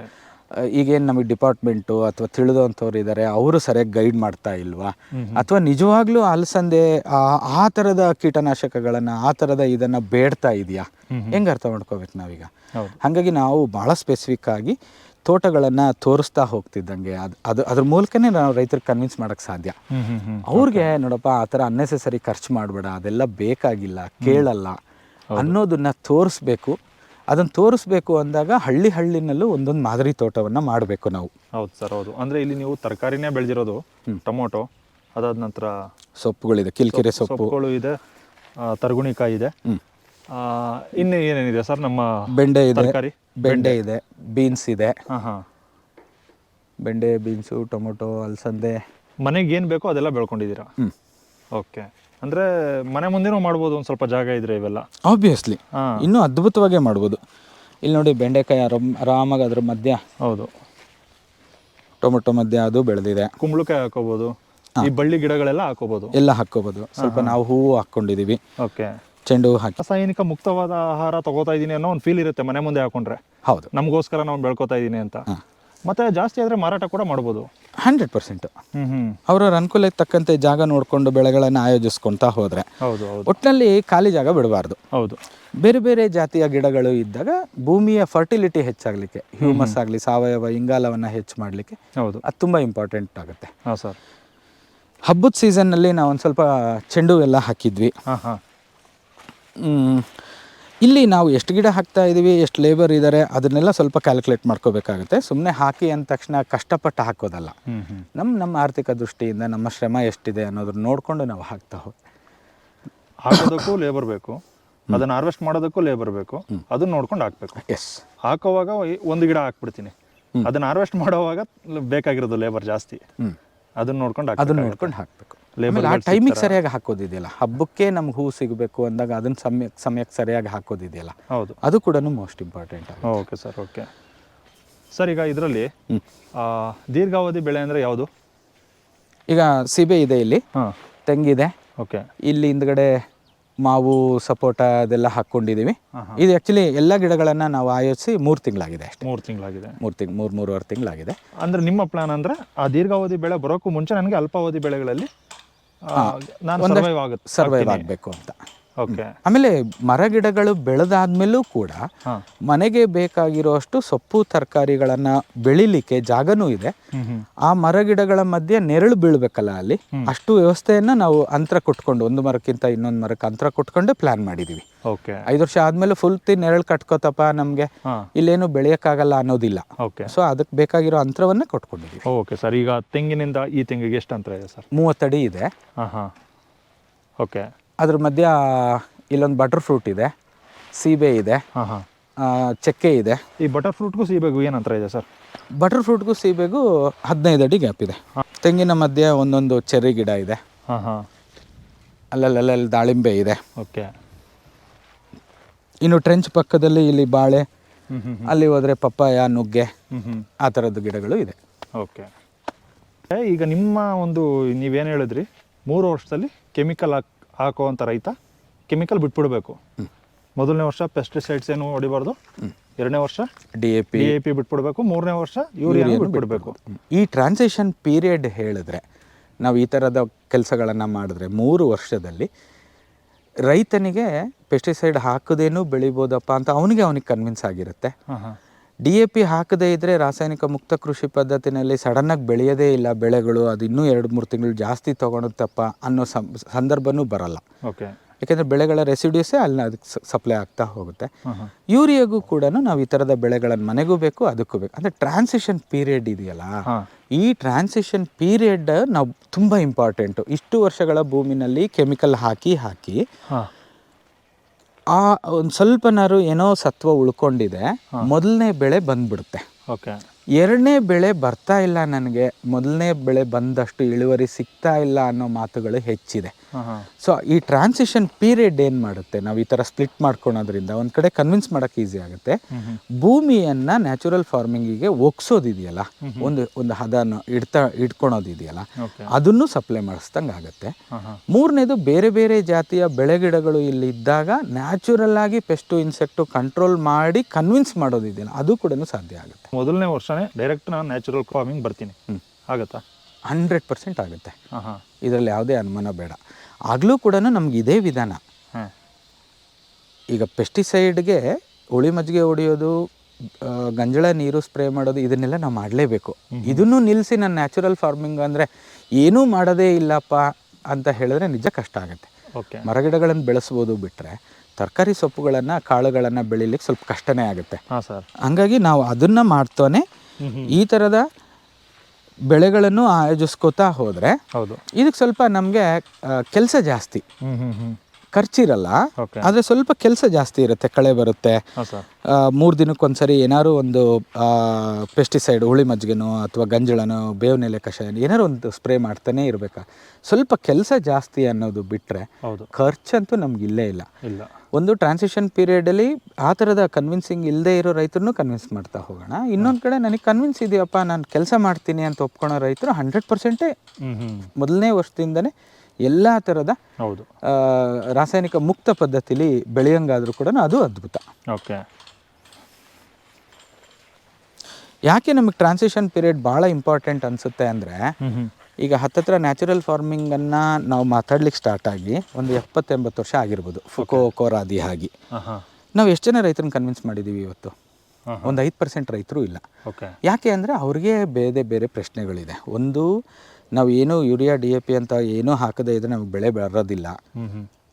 ಈಗೇನು ನಮಗೆ ಡಿಪಾರ್ಟ್ಮೆಂಟು ಅಥವಾ ತಿಳಿದಂಥವ್ರು ಇದ್ದಾರೆ ಅವರು ಸರಿಯಾಗಿ ಗೈಡ್ ಮಾಡ್ತಾ ಇಲ್ವಾ? ಅಥವಾ ನಿಜವಾಗ್ಲೂ ಅಲಸಂದೆ ಆ ಥರದ ಕೀಟನಾಶಕಗಳನ್ನು ಆ ಥರದ ಇದನ್ನು ಬೇಡ್ತಾ ಇದೆಯಾ? ಹೆಂಗೆ ಅರ್ಥ ಮಾಡ್ಕೋಬೇಕು ನಾವೀಗ? ಹಾಗಾಗಿ ನಾವು ಭಾಳ ಸ್ಪೆಸಿಫಿಕ್ ಆಗಿ ತೋಟಗಳನ್ನು ತೋರಿಸ್ತಾ ಹೋಗ್ತಿದ್ದಂಗೆ ಅದು ಅದು ಅದ್ರ ಮೂಲಕನೇ ನಾವು ರೈತರಿಗೆ ಕನ್ವಿನ್ಸ್ ಮಾಡೋಕ್ಕೆ ಸಾಧ್ಯ. ಅವ್ರಿಗೆ ನೋಡಪ್ಪ ಆ ಥರ ಅನ್ನೆಸೆಸರಿ ಖರ್ಚು ಮಾಡಬೇಡ ಅದೆಲ್ಲ ಬೇಕಾಗಿಲ್ಲ ಕೇಳಲ್ಲ ಅನ್ನೋದನ್ನ ತೋರಿಸ್ಬೇಕು. ಅದನ್ನು ತೋರಿಸ್ಬೇಕು ಅಂದಾಗ ಹಳ್ಳಿ ಹಳ್ಳಿನಲ್ಲೂ ಒಂದೊಂದು ಮಾದರಿ ತೋಟವನ್ನು ಮಾಡಬೇಕು ನಾವು. ಹೌದು ಸರ್ ಹೌದು. ಅಂದ್ರೆ ಇಲ್ಲಿ ನೀವು ತರಕಾರಿನೇ ಬೆಳೆದಿರೋದು ಟೊಮೊಟೊ ಅದಾದ ನಂತರ ಸೊಪ್ಪುಗಳಿದೆ ಕಿಲ್ಕಿರೆ ಸೊಪ್ಪು ಸೊಪ್ಪುಗಳು ಇದೆ ತರಗುಣಿಕಾಯಿ ಇದೆ. ಇನ್ನು ಏನೇನಿದೆ ಸರ್ ನಮ್ಮ ಬೆಂಡೆ ಇದೆ ತರಕಾರಿ? ಬೆಂಡೆ ಇದೆ ಬೀನ್ಸ್ ಇದೆ. ಹಾಂ ಹಾಂ. ಬೆಂಡೆ ಬೀನ್ಸು ಟೊಮೊಟೊ ಅಲಸಂದೆ. ಮನೆಗೆ ಏನು ಬೇಕೋ ಅದೆಲ್ಲ ಬೆಳ್ಕೊಂಡಿದ್ದೀರಾ. ಓಕೆ. ಅಂದ್ರೆ ಮನೆ ಮುಂದೆನೂ ಮಾಡ್ಬೋದು ಒಂದು ಸ್ವಲ್ಪ ಜಾಗ ಇದ್ರೆ ಇವೆಲ್ಲ. ಆಬ್ವಿಯಸ್ಲಿ ಹಾಂ. ಇನ್ನೂ ಅದ್ಭುತವಾಗೇ ಮಾಡ್ಬೋದು. ಇಲ್ಲಿ ನೋಡಿ ಬೆಂಡೆಕಾಯಿ ಆರಾಮ್ ಆರಾಮಾಗಿ ಅದ್ರ ಮಧ್ಯ ಹೌದು. ಟೊಮೊಟೊ ಮಧ್ಯ ಅದು ಬೆಳೆದಿದೆ. ಕುಂಬಳಕಾಯಿ ಹಾಕೋಬಹುದು ಈ ಬಳ್ಳಿ ಗಿಡಗಳೆಲ್ಲ ಹಾಕೋಬಹುದು ಎಲ್ಲ ಹಾಕೋಬಹುದು ಸ್ವಲ್ಪ ನಾವು ಹೂವು ಹಾಕೊಂಡಿದೀವಿ ಓಕೆ. ಚೆಂಡು ಹೂವು ಹಾಕಿ. ರಾಸಾಯನಿಕ ಮುಕ್ತವಾದ ಆಹಾರ ತಗೋತಾ ಇದ್ದೀನಿ ಅನ್ನೋ ಒಂದು ಫೀಲ್ ಇರುತ್ತೆ ಮನೆ ಮುಂದೆ ಹಾಕೊಂಡ್ರೆ. ಹೌದು. ನಮಗೋಸ್ಕರ ನಾವು ಬೆಳ್ಕೊತಾ ಇದ್ದೀನಿ ಅಂತ. ಮತ್ತೆ ಜಾಸ್ತಿ ಆದ್ರೆ ಮಾರಾಟ ಕೂಡ ಮಾಡ್ಬೋದು. Hundred percent. ಹ್ಞೂ ಹ್ಞೂ ಅವರ ಅನುಕೂಲಕ್ಕೆ ತಕ್ಕಂತೆ ಜಾಗ ನೋಡಿಕೊಂಡು ಬೆಳೆಗಳನ್ನು ಆಯೋಜಿಸ್ಕೊಳ್ತಾ ಹೋದರೆ ಹೌದು ಹೌದು. ಒಟ್ಟಿನಲ್ಲಿ ಖಾಲಿ ಜಾಗ ಬಿಡಬಾರ್ದು. ಹೌದು. ಬೇರೆ ಬೇರೆ ಜಾತಿಯ ಗಿಡಗಳು ಇದ್ದಾಗ ಭೂಮಿಯ ಫರ್ಟಿಲಿಟಿ ಹೆಚ್ಚಾಗಲಿಕ್ಕೆ ಹ್ಯೂಮಸ್ ಆಗಲಿ ಸಾವಯವ ಇಂಗಾಲವನ್ನು ಹೆಚ್ಚು ಮಾಡಲಿಕ್ಕೆ ಹೌದು. ಅದು ತುಂಬ ಇಂಪಾರ್ಟೆಂಟ್ ಆಗುತ್ತೆ. ಹಾಂ ಸರ್. ಹಬ್ಬದ ಸೀಸನ್ನಲ್ಲಿ ನಾವು ಒಂದು ಸ್ವಲ್ಪ ಚೆಂಡು ಎಲ್ಲ ಹಾಕಿದ್ವಿ. ಹಾಂ ಹಾಂ. ಇಲ್ಲಿ ನಾವು ಎಷ್ಟು ಗಿಡ ಹಾಕ್ತಾ ಇದ್ದೀವಿ ಎಷ್ಟು ಲೇಬರ್ ಇದ್ದಾರೆ ಅದನ್ನೆಲ್ಲ ಸ್ವಲ್ಪ ಕ್ಯಾಲ್ಕುಲೇಟ್ ಮಾಡ್ಕೋಬೇಕಾಗುತ್ತೆ. ಸುಮ್ಮನೆ ಹಾಕಿ ಅಂದ ತಕ್ಷಣ ಕಷ್ಟಪಟ್ಟು ಹಾಕೋದಲ್ಲ. ನಮ್ಮ ನಮ್ಮ ಆರ್ಥಿಕ ದೃಷ್ಟಿಯಿಂದ ನಮ್ಮ ಶ್ರಮ ಎಷ್ಟಿದೆ ಅನ್ನೋದನ್ನ ನೋಡಿಕೊಂಡು ನಾವು ಹಾಕ್ತಾ ಹೋಗಿ ಹಾಕೋದಕ್ಕೂ ಲೇಬರ್ ಬೇಕು. ಅದನ್ನು ಹಾರ್ವೆಸ್ಟ್ ಮಾಡೋದಕ್ಕೂ ಲೇಬರ್ ಬೇಕು. ಅದನ್ನ ನೋಡ್ಕೊಂಡು ಹಾಕ್ಬೇಕು. ಎಸ್ ಹಾಕೋವಾಗ ಒಂದು ಗಿಡ ಹಾಕ್ಬಿಡ್ತೀನಿ. ಅದನ್ನ ಹಾರ್ವೆಸ್ಟ್ ಮಾಡೋವಾಗ ಬೇಕಾಗಿರೋದು ಲೇಬರ್ ಜಾಸ್ತಿ. ಅದನ್ನ ನೋಡ್ಕೊಂಡು ಅದನ್ನ ನೋಡ್ಕೊಂಡು ಹಾಕಬೇಕು. ಆಮೇಲೆ ಆ ಟೈಮಿಗೆ ಸರಿಯಾಗಿ ಹಾಕೋದಿದೆಯಲ್ಲ. ಹಬ್ಬಕ್ಕೆ ನಮ್ಗೆ ಹೂ ಸಿಗಬೇಕು ಅಂದಾಗ ಅದನ್ನ ಸಮಯಕ್ಕೆ ಸಮಯಕ್ಕೆ ಸರಿಯಾಗಿ ಹಾಕೋದಿದೆಯಲ್ಲ. ಹೌದು. ಅದು ಕೂಡ most important okay sir okay. Sir ಈಗ ಇದರಲ್ಲಿ ದೀರ್ಘಾವಧಿ ಬೆಳೆ ಅಂದರೆ ಯಾವುದು? ಈಗ ಸೀಬೆ ಇದೆ ಇಲ್ಲಿ. ಹಾಂ. ತೆಂಗಿದೆ. ಓಕೆ. ಇಲ್ಲಿ ಹಿಂದ್ಗಡೆ ಮಾವು ಸಪೋಟ ಅದೆಲ್ಲ ಹಾಕ್ಕೊಂಡಿದ್ದೀವಿ ಇದು ಆ್ಯಕ್ಚುಲಿ ಎಲ್ಲ ಗಿಡಗಳನ್ನು ನಾವು ಆಯೋಜಿಸಿ ಮೂರು ತಿಂಗಳಾಗಿದೆ ಅಷ್ಟೇ. ಮೂರು ತಿಂಗಳಾಗಿದೆ. ಮೂರು ತಿಂಗ್ ಮೂರು ಮೂರುವರೆ ತಿಂಗಳಾಗಿದೆ. ಅಂದ್ರೆ ನಿಮ್ಮ ಪ್ಲಾನ್ ಅಂದ್ರೆ ಆ ದೀರ್ಘಾವಧಿ ಬೆಳೆ ಬರೋಕ್ಕೂ ಮುಂಚೆ ನನಗೆ ಅಲ್ಪಾವಧಿ ಬೆಳೆಗಳಲ್ಲಿ ನಾನು ಸರ್ವೈವ್ ಆಗುತ್ತೆ ಸರ್ವೈವ್ ಆಗಬೇಕು ಅಂತ. ಆಮೇಲೆ ಮರ ಗಿಡಗಳು ಬೆಳೆದಾದ್ಮೇಲೂ ಕೂಡ ಮನೆಗೆ ಬೇಕಾಗಿರೋಷ್ಟು ಸೊಪ್ಪು ತರಕಾರಿಗಳನ್ನ ಬೆಳಿಲಿಕ್ಕೆ ಜಾಗನೂ ಇದೆ. ಆ ಮರ ಗಿಡಗಳ ಮಧ್ಯೆ ನೆರಳು ಬೀಳ್ಬೇಕಲ್ಲ ಅಲ್ಲಿ? ಅಷ್ಟು ವ್ಯವಸ್ಥೆಯನ್ನ ನಾವು ಅಂತರ ಕೊಟ್ಕೊಂಡು ಒಂದು ಮರಕ್ಕಿಂತ ಇನ್ನೊಂದು ಮರಕ್ಕೆ ಅಂತರ ಕೊಟ್ಕೊಂಡು ಪ್ಲಾನ್ ಮಾಡಿದೀವಿ. ಓಕೆ. ಐದು ವರ್ಷ ಆದ್ಮೇಲೆ ಫುಲ್ ತಿ ನೆರಳು ಕಟ್ಕೋತಪ್ಪ ನಮ್ಗೆ. ಇಲ್ಲೇನು ಬೆಳೆಯಕ್ಕಾಗಲ್ಲ ಅನ್ನೋದಿಲ್ಲ. ಓಕೆ. ಸೊ ಅದಕ್ಕೆ ಬೇಕಾಗಿರೋ ಅಂತರವನ್ನ ಕೊಟ್ಕೊಂಡಿದ್ದೀವಿ ಓಕೆ ಸರ್ ಈಗ ತೆಂಗಿನಿಂದ ಈ ತೆಂಗಿಗೆ ಎಷ್ಟು ಅಂತರ ಇದೆ ಸರ್? ಮೂವತ್ತಡಿ ಇದೆ. ಹಾಂ ಹಾಂ. ಓಕೆ. ಅದ್ರ ಮಧ್ಯ ಇಲ್ಲೊಂದು ಬಟರ್ ಫ್ರೂಟ್ ಇದೆ ಸೀಬೆ ಇದೆ ಹಾಂ ಹಾಂ. ಚಕ್ಕೆ ಇದೆ. ಈ ಬಟರ್ ಫ್ರೂಟ್ಗೂ ಸೀಬೆಗೂ ಏನು ಅಂತರ ಇದೆ ಸರ್? ಬಟರ್ ಫ್ರೂಟ್ಗೂ ಸೀಬೆಗೂ ಹದಿನೈದು ಅಡಿ ಗ್ಯಾಪ್ ಇದೆ. ತೆಂಗಿನ ಮಧ್ಯೆ ಒಂದೊಂದು ಚೆರ್ರಿ ಗಿಡ ಇದೆ. ಹಾಂ ಹಾಂ. ಅಲ್ಲಲ್ಲಲ್ಲಿ ದಾಳಿಂಬೆ ಇದೆ. ಓಕೆ. ಇನ್ನು ಟ್ರೆಂಚ್ ಪಕ್ಕದಲ್ಲಿ ಇಲ್ಲಿ ಬಾಳೆ ಅಲ್ಲಿ ಹೋದರೆ ಪಪ್ಪಾಯ ನುಗ್ಗೆ ಆ ಥರದ್ದು ಗಿಡಗಳು ಇದೆ. ಓಕೆ. ಈಗ ನಿಮ್ಮ ಒಂದು ನೀವೇನು ಹೇಳಿದ್ರಿ ಮೂರು ವರ್ಷದಲ್ಲಿ ಕೆಮಿಕಲ್ ಹಾಕ್ ಹಾಕುವಂಥ ರೈತ ಕೆಮಿಕಲ್ ಬಿಟ್ಬಿಡ್ಬೇಕು. ಮೊದಲನೇ ವರ್ಷ ಪೆಸ್ಟಿಸೈಡ್ಸ್ ಏನು ಹೊಡಿಬಾರ್ದು. ಎರಡನೇ ವರ್ಷ D A P A P ಬಿಟ್ಬಿಡ್ಬೇಕು. ಮೂರನೇ ವರ್ಷ ಯೂರಿಯಾ ಬಿಟ್ಬಿಡ್ಬೇಕು. ಈ ಟ್ರಾನ್ಸಿಷನ್ ಪೀರಿಯಡ್ ಹೇಳಿದ್ರೆ ನಾವು ಈ ಥರದ ಕೆಲಸಗಳನ್ನು ಮಾಡಿದ್ರೆ ಮೂರು ವರ್ಷದಲ್ಲಿ ರೈತನಿಗೆ ಪೆಸ್ಟಿಸೈಡ್ ಹಾಕದೇನು ಬೆಳಿಬೋದಪ್ಪ ಅಂತ ಅವನಿಗೆ ಅವನಿಗೆ ಕನ್ವಿನ್ಸ್ ಆಗಿರುತ್ತೆ. ಡಿ ಎ ಪಿ ಹಾಕದೇ ಇದ್ದರೆ ರಾಸಾಯನಿಕ ಮುಕ್ತ ಕೃಷಿ ಪದ್ಧತಿನಲ್ಲಿ ಸಡನ್ನಾಗಿ ಬೆಳೆಯೋದೇ ಇಲ್ಲ ಬೆಳೆಗಳು ಅದು ಇನ್ನೂ ಎರಡು ಮೂರು ತಿಂಗಳು ಜಾಸ್ತಿ ತೊಗೊಳುತ್ತಪ್ಪ ಅನ್ನೋ ಸಂದರ್ಭನೂ ಬರಲ್ಲ. ಓಕೆ. ಯಾಕೆಂದರೆ ಬೆಳೆಗಳ ರೆಸಿಡ್ಯೂಸೇ ಅಲ್ಲಿ ಅದಕ್ಕೆ ಸಪ್ಲೈ ಆಗ್ತಾ ಹೋಗುತ್ತೆ. ಯೂರಿಯಾಗೂ ಕೂಡ ನಾವು ಈ ಥರದ ಬೆಳೆಗಳನ್ನು ಮನೆಗೂ ಬೇಕು ಅದಕ್ಕೂ ಬೇಕು. ಅಂದರೆ ಟ್ರಾನ್ಸಿಷನ್ ಪೀರಿಯಡ್ ಇದೆಯಲ್ಲ ಈ ಟ್ರಾನ್ಸಿಷನ್ ಪೀರಿಯಡ್ ನಾವು ತುಂಬ ಇಂಪಾರ್ಟೆಂಟು. ಇಷ್ಟು ವರ್ಷಗಳ ಭೂಮಿನಲ್ಲಿ ಕೆಮಿಕಲ್ ಹಾಕಿ ಹಾಕಿ ಆ ಒಂದು ಸ್ವಲ್ಪನಾರು ಏನೋ ಸತ್ವ ಉಳ್ಕೊಂಡಿದೆ ಮೊದಲನೇ ಬೆಳೆ ಬಂದ್ಬಿಡುತ್ತೆ. ಓಕೆ. ಎರಡನೇ ಬೆಳೆ ಬರ್ತಾ ಇಲ್ಲ ನನಗೆ ಮೊದಲನೇ ಬೆಳೆ ಬಂದಷ್ಟು ಇಳುವರಿ ಸಿಗ್ತಾ ಇಲ್ಲ ಅನ್ನೋ ಮಾತುಗಳು ಹೆಚ್ಚಿದೆ. ಸೊ ಈ ಟ್ರಾನ್ಸಿಷನ್ ಪೀರಿಯಡ್ ಏನು ಮಾಡುತ್ತೆ? ನಾವು ಈ ಥರ ಸ್ಪ್ಲಿಟ್ ಮಾಡ್ಕೊಳೋದ್ರಿಂದ ಒಂದು ಕಡೆ ಕನ್ವಿನ್ಸ್ ಮಾಡೋಕ್ಕೆ ಈಸಿ ಆಗುತ್ತೆ. ಭೂಮಿಯನ್ನು ನ್ಯಾಚುರಲ್ ಫಾರ್ಮಿಂಗಿಗೆ ಒಗ್ಸೋದಿದೆಯಲ್ಲ? ಒಂದು ಒಂದು ಹದನ ಇಡ್ತಾ ಇಟ್ಕೊಳೋದಿದೆಯಲ್ಲ? ಅದನ್ನು ಸಪ್ಲೈ ಮಾಡಿಸ್ದಂಗೆ ಆಗುತ್ತೆ. ಮೂರನೇದು ಬೇರೆ ಬೇರೆ ಜಾತಿಯ ಬೆಳೆಗಿಡಗಳು ಇಲ್ಲಿ ಇದ್ದಾಗ ನ್ಯಾಚುರಲ್ ಆಗಿ ಪೆಸ್ಟು ಇನ್ಸೆಕ್ಟು ಕಂಟ್ರೋಲ್ ಮಾಡಿ ಕನ್ವಿನ್ಸ್ ಮಾಡೋದಿದೆಯಲ್ಲ ಅದು ಕೂಡ ಸಾಧ್ಯ ಆಗುತ್ತೆ. ಮೊದಲನೇ ಡೈರೆಕ್ಟ್ ನಾನು ನ್ಯಾಚುರಲ್ ಫಾರ್ಮಿಂಗ್ ಬರ್ತೀನಿ. ಆಗುತ್ತಾ? ಹಂಡ್ರೆಡ್ ಪರ್ಸೆಂಟ್ ಆಗುತ್ತೆ. ಇದರಲ್ಲಿ ಯಾವುದೇ ಅನುಮಾನ ಬೇಡ. ಆಗಲೂ ಕೂಡ ನಮ್ಗೆ ಇದೇ ವಿಧಾನ. ಈಗ ಪೆಸ್ಟಿಸೈಡ್ಗೆ ಹುಳಿ ಮಜ್ಜಿಗೆ ಹೊಡೆಯೋದು ಗಂಜಳ ನೀರು ಸ್ಪ್ರೇ ಮಾಡೋದು ಇದನ್ನೆಲ್ಲ ನಾವು ಮಾಡಲೇಬೇಕು. ಇದನ್ನು ನಿಲ್ಲಿಸಿ ನಾನು ನ್ಯಾಚುರಲ್ ಫಾರ್ಮಿಂಗ್ ಅಂದರೆ ಏನೂ ಮಾಡೋದೇ ಇಲ್ಲಪ್ಪ ಅಂತ ಹೇಳಿದ್ರೆ ನಿಜ ಕಷ್ಟ ಆಗುತ್ತೆ. ಓಕೆ. ಮರಗಿಡಗಳನ್ನು ಬೆಳೆಸ್ಬೋದು ಬಿಟ್ಟರೆ ತರಕಾರಿ ಸೊಪ್ಪುಗಳನ್ನು ಕಾಳುಗಳನ್ನು ಬೆಳಿಲಿಕ್ಕೆ ಸ್ವಲ್ಪ ಕಷ್ಟನೇ ಆಗುತ್ತೆ. ಹಾಂ ಸರ್. ಹಂಗಾಗಿ ನಾವು ಅದನ್ನು ಮಾಡ್ತಾನೆ. ಈ ಥರದ ಬೆಳೆಗಳನ್ನು ಆಯೋಜಿಸ್ಕೋತಾ ಹೋದರೆ ಹೌದು. ಇದಕ್ಕೆ ಸ್ವಲ್ಪ ನಮಗೆ ಕೆಲಸ ಜಾಸ್ತಿ. ಹ್ಞೂ ಹ್ಞೂ ಹ್ಞೂ ಖರ್ಚಿರಲ್ಲ ಆದ್ರೆ ಸ್ವಲ್ಪ ಕೆಲಸ ಜಾಸ್ತಿ ಇರುತ್ತೆ ಕಳೆ ಬರುತ್ತೆ. ಮೂರು ದಿನಕ್ಕೊಂದ್ಸರಿ ಏನಾದ್ರು ಒಂದು ಪೆಸ್ಟಿಸೈಡ್ ಹುಳಿ ಮಜ್ಜಿಗೆನೋ ಅಥವಾ ಗಂಜಳನೋ ಬೇವಿನೆಲೆ ಕಷಾಯ ಏನಾದ್ರು ಒಂದು ಸ್ಪ್ರೇ ಮಾಡ್ತಾನೆ ಇರಬೇಕಾ? ಸ್ವಲ್ಪ ಕೆಲಸ ಜಾಸ್ತಿ ಅನ್ನೋದು ಬಿಟ್ಟರೆ ಖರ್ಚಂತೂ ನಮ್ಗೆ ಇಲ್ಲೇ ಇಲ್ಲ. ಒಂದು ಟ್ರಾನ್ಸಿಷನ್ ಪೀರಿಯಡಲ್ಲಿ ಆ ಥರದ ಕನ್ವಿನ್ಸಿಂಗ್ ಇಲ್ಲದೆ ಇರೋ ರೈತರನ್ನು ಕನ್ವಿನ್ಸ್ ಮಾಡ್ತಾ ಹೋಗೋಣ. ಇನ್ನೊಂದು ಕಡೆ ನನಗೆ ಕನ್ವಿನ್ಸ್ ಇದೆಯಪ್ಪ ನಾನು ಕೆಲಸ ಮಾಡ್ತೀನಿ ಅಂತ ಒಪ್ಕೊಳ್ಳೋ ರೈತರು ಹಂಡ್ರೆಡ್ ಪರ್ಸೆಂಟೇ ಮೊದಲನೇ ವರ್ಷದಿಂದನೇ ಎಲ್ಲ ಥರದ ಹೌದು. ರಾಸಾಯನಿಕ ಮುಕ್ತ ಪದ್ಧತಿಲಿ ಬೆಳೆಯಂಗಾದರೂ ಕೂಡ ಅದು ಅದ್ಭುತ. ಓಕೆ. ಯಾಕೆ ನಮಗೆ ಟ್ರಾನ್ಸಿಷನ್ ಪೀರಿಯಡ್ ಭಾಳ ಇಂಪಾರ್ಟೆಂಟ್ ಅನಿಸುತ್ತೆ ಅಂದರೆ ಈಗ ಹತ್ತತ್ರ ನ್ಯಾಚುರಲ್ ಫಾರ್ಮಿಂಗನ್ನು ನಾವು ಮಾತಾಡ್ಲಿಕ್ಕೆ ಸ್ಟಾರ್ಟ್ ಆಗಿ ಒಂದು ಎಪ್ಪತ್ತೆಂಬತ್ತು ವರ್ಷ ಆಗಿರ್ಬೋದು ಫುಕೋ ಕೋರಾದಿ ಆಗಿ ನಾವು ಎಷ್ಟು ಜನ ರೈತರನ್ನ ಕನ್ವಿನ್ಸ್ ಮಾಡಿದ್ದೀವಿ ಇವತ್ತು? ಒಂದು ಐದು ಪರ್ಸೆಂಟ್ ರೈತರು ಇಲ್ಲ. ಓಕೆ ಯಾಕೆ ಅಂದರೆ ಅವ್ರಿಗೆ ಬೇರೆ ಬೇರೆ ಪ್ರಶ್ನೆಗಳಿದೆ. ಒಂದು ನಾವು ಏನು ಯೂರಿಯಾ ಡಿ ಎ ಪಿ ಅಂತ ಏನೂ ಹಾಕದೇ ಇದ್ದರೆ ನಮಗೆ ಬೆಳೆ ಬರೋದಿಲ್ಲ.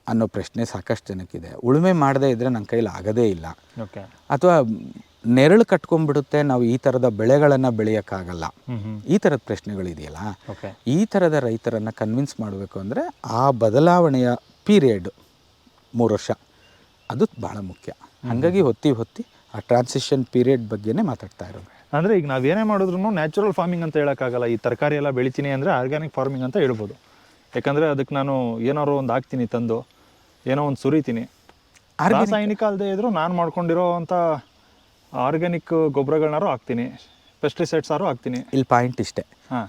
ಅನ್ನೋ ಪ್ರಶ್ನೆ ಸಾಕಷ್ಟು ಜನಕ್ಕಿದೆ. ಉಳುಮೆ ಮಾಡದೇ ಇದ್ದರೆ ನನ್ನ ಕೈಲಿ ಆಗೋದೇ ಇಲ್ಲ. ಓಕೆ. ಅಥವಾ ನೆರಳು ಕಟ್ಕೊಂಡ್ಬಿಡುತ್ತೆ ನಾವು ಈ ಥರದ ಬೆಳೆಗಳನ್ನು ಬೆಳೆಯೋಕ್ಕಾಗಲ್ಲ. ಈ ಥರದ ಪ್ರಶ್ನೆಗಳಿದೆಯಲ್ಲ ಈ ಥರದ ರೈತರನ್ನು ಕನ್ವಿನ್ಸ್ ಮಾಡಬೇಕು ಅಂದರೆ ಆ ಬದಲಾವಣೆಯ ಪೀರಿಯಡ್ ಮೂರು ವರ್ಷ. ಅದು ಭಾಳ ಮುಖ್ಯ. ಹಾಗಾಗಿ ಹೊತ್ತಿ ಹೊತ್ತಿ ಆ ಟ್ರಾನ್ಸಿಷನ್ ಪೀರಿಯಡ್ ಬಗ್ಗೆನೇ ಮಾತಾಡ್ತಾ ಇರೋದು. ಅಂದರೆ ಈಗ ನಾವೇನೇ ಮಾಡಿದ್ರು ನ್ಯಾಚುರಲ್ ಫಾರ್ಮಿಂಗ್ ಅಂತ ಹೇಳೋಕ್ಕಾಗಲ್ಲ. ಈ ತರಕಾರಿ ಎಲ್ಲ ಬೆಳಿತೀನಿ ಅಂದರೆ ಆರ್ಗ್ಯಾನಿಕ್ ಫಾರ್ಮಿಂಗ್ ಅಂತ ಹೇಳ್ಬೋದು. ಯಾಕಂದರೆ ಅದಕ್ಕೆ ನಾನು ಏನಾದ್ರು ಒಂದು ಹಾಕ್ತೀನಿ ತಂದು ಏನೋ ಒಂದು ಸುರಿತೀನಿ. ರಾಸಾಯನಿಕ ಅಲ್ಲದೆ ಇದ್ದರೂ ನಾನು ಮಾಡ್ಕೊಂಡಿರೋ ಅಂಥ ಆರ್ಗ್ಯಾನಿಕ್ ಗೊಬ್ಬರಗಳನ್ನಾರು ಹಾಕ್ತೀನಿ. ಪೆಸ್ಟಿಸೈಡ್ಸ್ ಆರು ಹಾಕ್ತೀನಿ. ಇಲ್ಲಿ ಪಾಯಿಂಟ್ ಇಷ್ಟೇ. ಹಾಂ.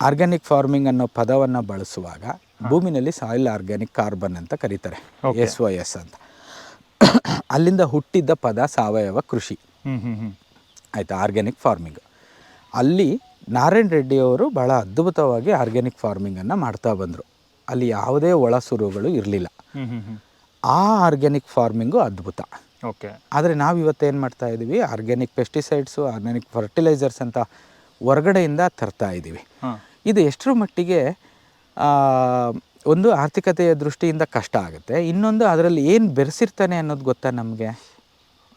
ಆರ್ಗ್ಯಾನಿಕ್ ಫಾರ್ಮಿಂಗ್ ಅನ್ನೋ ಪದವನ್ನು ಬಳಸುವಾಗ ಭೂಮಿನಲ್ಲಿ ಸಾಯಿಲ್ ಆರ್ಗ್ಯಾನಿಕ್ ಕಾರ್ಬನ್ ಅಂತ ಕರೀತಾರೆ. ಎಸ್ ವೈ ಎಸ್ ಅಂತ. ಅಲ್ಲಿಂದ ಹುಟ್ಟಿದ್ದ ಪದ ಸಾವಯವ ಕೃಷಿ. ಹ್ಞೂ ಹ್ಞೂ ಹ್ಞೂ ಆಯಿತಾ ಆರ್ಗ್ಯಾನಿಕ್ ಫಾರ್ಮಿಂಗ್ ಅಲ್ಲಿ ನಾರಾಯಣ್ ರೆಡ್ಡಿಯವರು ಭಾಳ ಅದ್ಭುತವಾಗಿ ಆರ್ಗ್ಯಾನಿಕ್ ಫಾರ್ಮಿಂಗನ್ನು ಮಾಡ್ತಾ ಬಂದರು. ಅಲ್ಲಿ ಯಾವುದೇ ಒಳಸುರುಗಳು ಇರಲಿಲ್ಲ. ಆ ಆರ್ಗ್ಯಾನಿಕ್ ಫಾರ್ಮಿಂಗು ಅದ್ಭುತ. ಓಕೆ. ಆದರೆ ನಾವು ಇವತ್ತೇನು ಮಾಡ್ತಾ ಇದ್ದೀವಿ ಆರ್ಗ್ಯಾನಿಕ್ ಪೆಸ್ಟಿಸೈಡ್ಸು ಆರ್ಗ್ಯಾನಿಕ್ ಫರ್ಟಿಲೈಸರ್ಸ್ ಅಂತ ಹೊರಗಡೆಯಿಂದ ತರ್ತಾ ಇದ್ದೀವಿ ಇದು ಎಷ್ಟರ ಮಟ್ಟಿಗೆ ಒಂದು ಆರ್ಥಿಕತೆಯ ದೃಷ್ಟಿಯಿಂದ ಕಷ್ಟ ಆಗುತ್ತೆ. ಇನ್ನೊಂದು ಅದರಲ್ಲಿ ಏನು ಬೆರೆಸಿರ್ತಾನೆ ಅನ್ನೋದು ಗೊತ್ತಾ ನಮಗೆ?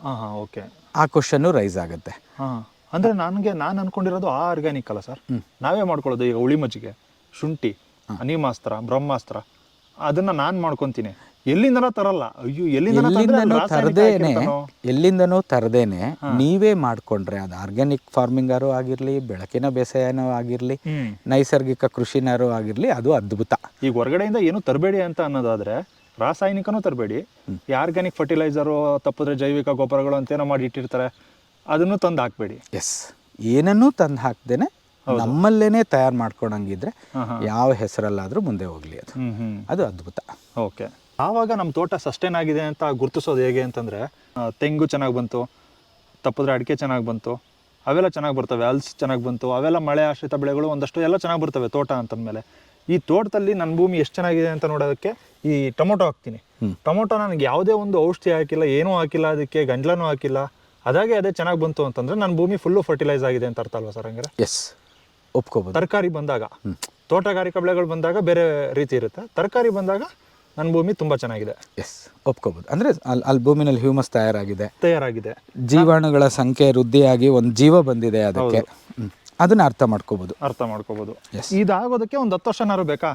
ಹಾಂ ಹಾಂ ಓಕೆ. ಆ ಕ್ವಶನ್ನು ರೈಸ್ ಆಗುತ್ತೆ. ಅಂದ್ರೆ ಅಂದರೆ ನನಗೆ ನಾನು ಅನ್ಕೊಂಡಿರೋದು ಆ ಆರ್ಗ್ಯಾನಿಕ್ ಅಲ್ಲ ಸರ್. ನಾವೇ ಮಾಡ್ಕೊಳ್ಳೋದು ಈಗ ಉಳಿ ಮಜ್ಜಿಗೆ ಶುಂಠಿ ಅನಿಮಾಸ್ತ್ರ ಬ್ರಹ್ಮಾಸ್ತ್ರ. ಅದನ್ನ ನಾನು ಮಾಡ್ಕೊತೀನಿ. ಎಲ್ಲಿಂದನೂ ತರಲ್ಲ. ಅಯ್ಯೋ ಎಲ್ಲಿಂದನೋ ತರದೇನೆ ಎಲ್ಲಿಂದನೋ ತರದೇನೆ ನೀವೇ ಮಾಡ್ಕೊಂಡ್ರೆ ಅದು ಆರ್ಗ್ಯಾನಿಕ್ ಫಾರ್ಮಿಂಗಾರು ಆಗಿರಲಿ ಬೆಳಕಿನ ಬೇಸಾಯನೂ ಆಗಿರಲಿ ನೈಸರ್ಗಿಕ ಕೃಷಿನಾರು ಆಗಿರಲಿ ಅದು ಅದ್ಭುತ. ಈಗ ಹೊರಗಡೆಯಿಂದ ಏನು ತರಬೇಡಿ ಅಂತ ಅನ್ನೋದಾದ್ರೆ ರಾಸಾಯನಿಕನೂ ತರಬೇಡಿ. ಈ ಆರ್ಗ್ಯಾನಿಕ್ ಫರ್ಟಿಲೈಸರು ತಪ್ಪಿದ್ರೆ ಜೈವಿಕ ಗೊಬ್ಬರಗಳು ಅಂತೇನೋ ಮಾಡಿ ಇಟ್ಟಿರ್ತಾರೆ. ಅದನ್ನು ತಂದು ಹಾಕ್ಬೇಡಿ. ಎಸ್ ಏನನ್ನೂ ತಂದು ಹಾಕ್ದೇನೆ ನಮ್ಮಲ್ಲೇನೆ ತಯಾರು ಹಾಂ ಯಾವ ಹೆಸರಲ್ಲಾದರೂ ಮುಂದೆ ಹೋಗ್ಲಿ ಅದು. ಅದು ಅದ್ಭುತ. ಓಕೆ. ಆವಾಗ ನಮ್ಮ ತೋಟ ಸಸ್ಟೈನ್ ಆಗಿದೆ ಅಂತ ಗುರುತಿಸೋದು ಹೇಗೆ ಅಂತಂದ್ರೆ ತೆಂಗು ಚೆನ್ನಾಗಿ ಬಂತು ತಪ್ಪಿದ್ರೆ ಅಡಿಕೆ ಚೆನ್ನಾಗಿ ಬಂತು ಅವೆಲ್ಲ ಚೆನ್ನಾಗಿ ಬರ್ತವೆ ಅಲ್ಸ್ ಚೆನ್ನಾಗಿ ಬಂತು ಅವೆಲ್ಲ ಮಳೆ ಆಶ್ರಿತ ಬೆಳೆಗಳು ಒಂದಷ್ಟು ಎಲ್ಲ ಚೆನ್ನಾಗಿ ಬರ್ತವೆ ತೋಟ ಅಂತಂದಮೇಲೆ. ಈ ತೋಟದಲ್ಲಿ ನನ್ನ ಭೂಮಿ ಎಷ್ಟು ಚೆನ್ನಾಗಿದೆ ಅಂತ ನೋಡೋದಕ್ಕೆ ಈ ಟೊಮೊಟೊ ಹಾಕ್ತೀನಿ. ಟೊಮೊಟೊ ನನಗೆ ಯಾವುದೇ ಒಂದು ಔಷಧಿ ಹಾಕಿಲ್ಲ ಏನೂ ಹಾಕಿಲ್ಲ ಅದಕ್ಕೆ ಗಂಟ್ಲನೂ ಹಾಕಿಲ್ಲ. ಅದಾಗೆ ಅದೇ ಚೆನ್ನಾಗಿ ಬಂತು ಅಂತಂದ್ರೆ ನನ್ನ ಭೂಮಿ ಫುಲ್ಲು ಫರ್ಟಿಲೈಸ್ ಆಗಿದೆ ಅಂತ ಅರ್ಥ ಅಲ್ವಾ ಸರ್ ಹಂಗಾರೆ? ಎಸ್ ಒಪ್ಕೋಬೋದು. ತರಕಾರಿ ಬಂದಾಗ ತೋಟಗಾರಿಕಾ ಬೆಳೆಗಳು ಬಂದಾಗ ಬೇರೆ ರೀತಿ ಇರುತ್ತೆ. ತರಕಾರಿ ಬಂದಾಗ ನನ್ನ ಭೂಮಿ ತುಂಬ ಚೆನ್ನಾಗಿದೆ. ಎಸ್ ಒಪ್ಕೋಬೋದು. ಅಂದರೆ ಅಲ್ಲಿ ಅಲ್ಲಿ ಭೂಮಿನಲ್ಲಿ ಹ್ಯೂಮಸ್ ತಯಾರಾಗಿದೆ. ತಯಾರಾಗಿದೆ. ಜೀವಾಣುಗಳ ಸಂಖ್ಯೆ ವೃದ್ಧಿಯಾಗಿ ಒಂದು ಜೀವ ಬಂದಿದೆ ಅದಕ್ಕೆ. ಅದನ್ನ ಅರ್ಥ ಮಾಡ್ಕೋಬೋದು. ಅರ್ಥ ಮಾಡ್ಕೋಬೋದು. Yes. ಇದಾಗೋದಕ್ಕೆ ಒಂದು ಹತ್ತು ವರ್ಷನಾರು ಬೇಕಾ?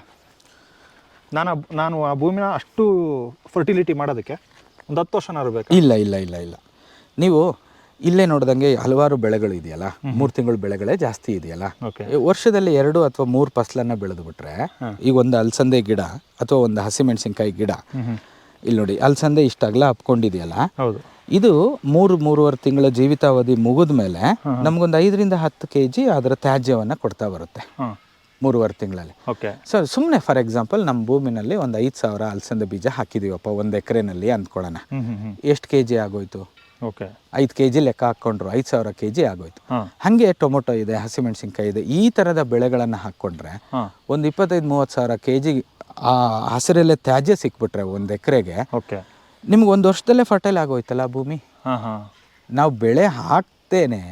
ನಾನು ನಾನು ಆ ಭೂಮಿನ ಅಷ್ಟು ಫರ್ಟಿಲಿಟಿ ಮಾಡೋದಕ್ಕೆ ಒಂದು ಹತ್ತು ವರ್ಷನಾರು ಬೇಕಾ? ಇಲ್ಲ ಇಲ್ಲ ಇಲ್ಲ ಇಲ್ಲ. ನೀವು ಇಲ್ಲೇ ನೋಡ್ದಂಗೆ ಹಲವಾರು ಬೆಳೆಗಳು ಇದೆಯಲ್ಲ? ಮೂರು ತಿಂಗಳು ಬೆಳೆಗಳೇ ಜಾಸ್ತಿ ಇದೆಯಲ್ಲ? ಓಕೆ ವರ್ಷದಲ್ಲಿ ಎರಡು ಅಥವಾ ಮೂರು ಫಸಲನ್ನ ಬೆಳೆದು ಬಿಟ್ರೆ ಈಗ ಒಂದು ಅಲಸಂದೆ ಗಿಡ ಅಥವಾ ಒಂದು ಹಸಿಮೆಣಸಿನ್ಕಾಯಿ ಗಿಡ ಇಲ್ಲಿ ನೋಡಿ ಅಲ್ಸಂದೆ ಇಷ್ಟಾಗ್ಲಾ ಹಪ್ಕೊಂಡಿದೆಯಲ್ಲ ಹೌದು. ಇದು ಮೂರು ಮೂರುವರೆ ತಿಂಗಳ ಜೀವಿತಾವಧಿ ಮುಗಿದ ಮೇಲೆ ನಮಗೊಂದು ಐದರಿಂದ ಹತ್ತು ಕೆ ಜಿ ಅದರ ತ್ಯಾಜ್ಯವನ್ನು ಕೊಡ್ತಾ ಬರುತ್ತೆ. ಮೂರುವರೆ ತಿಂಗಳಲ್ಲಿ. ಓಕೆ. ಸೊ ಸುಮ್ಮನೆ ಫಾರ್ ಎಕ್ಸಾಂಪಲ್ ನಮ್ಮ ಭೂಮಿನಲ್ಲಿ ಒಂದು ಐದು ಸಾವಿರ ಅಲಸಂದೆ ಬೀಜ ಹಾಕಿದೀವಪ್ಪ ಒಂದು ಎಕರೆನಲ್ಲಿ ಅಂದ್ಕೊಳ್ಳೋಣ. ಎಷ್ಟು ಕೆ ಜಿ ಆಗೋಯ್ತು? ಓಕೆ. ಐದು ಕೆ ಜಿ ಲೆಕ್ಕ ಹಾಕ್ಕೊಂಡ್ರು ಐದು ಸಾವಿರ ಕೆ ಜಿ ಆಗೋಯ್ತು. ಹಂಗೆ ಹಾಗೆ ಟೊಮೊಟೊ ಇದೆ ಹಸಿಮೆಣಸಿನ್ಕಾಯಿ ಇದೆ ಈ ಥರದ ಬೆಳೆಗಳನ್ನು ಹಾಕ್ಕೊಂಡ್ರೆ ಒಂದು ಇಪ್ಪತ್ತೈದು ಮೂವತ್ತು ಸಾವಿರ ಕೆ ಜಿ ಆ ಹಸಿರಲ್ಲೇ ತ್ಯಾಜ್ಯ ಸಿಕ್ಬಿಟ್ರೆ ಒಂದು ಎಕರೆಗೆ ಓಕೆ. ನಿಮ್ಗೆ ಒಂದು ವರ್ಷದಲ್ಲೇ ಫರ್ಟೈಲ್ ಆಗೋಯ್ತಲ್ಲ ಭೂಮಿ? ನಾವು ಬೆಳೆ ಹಾಕ್ತೇನೆ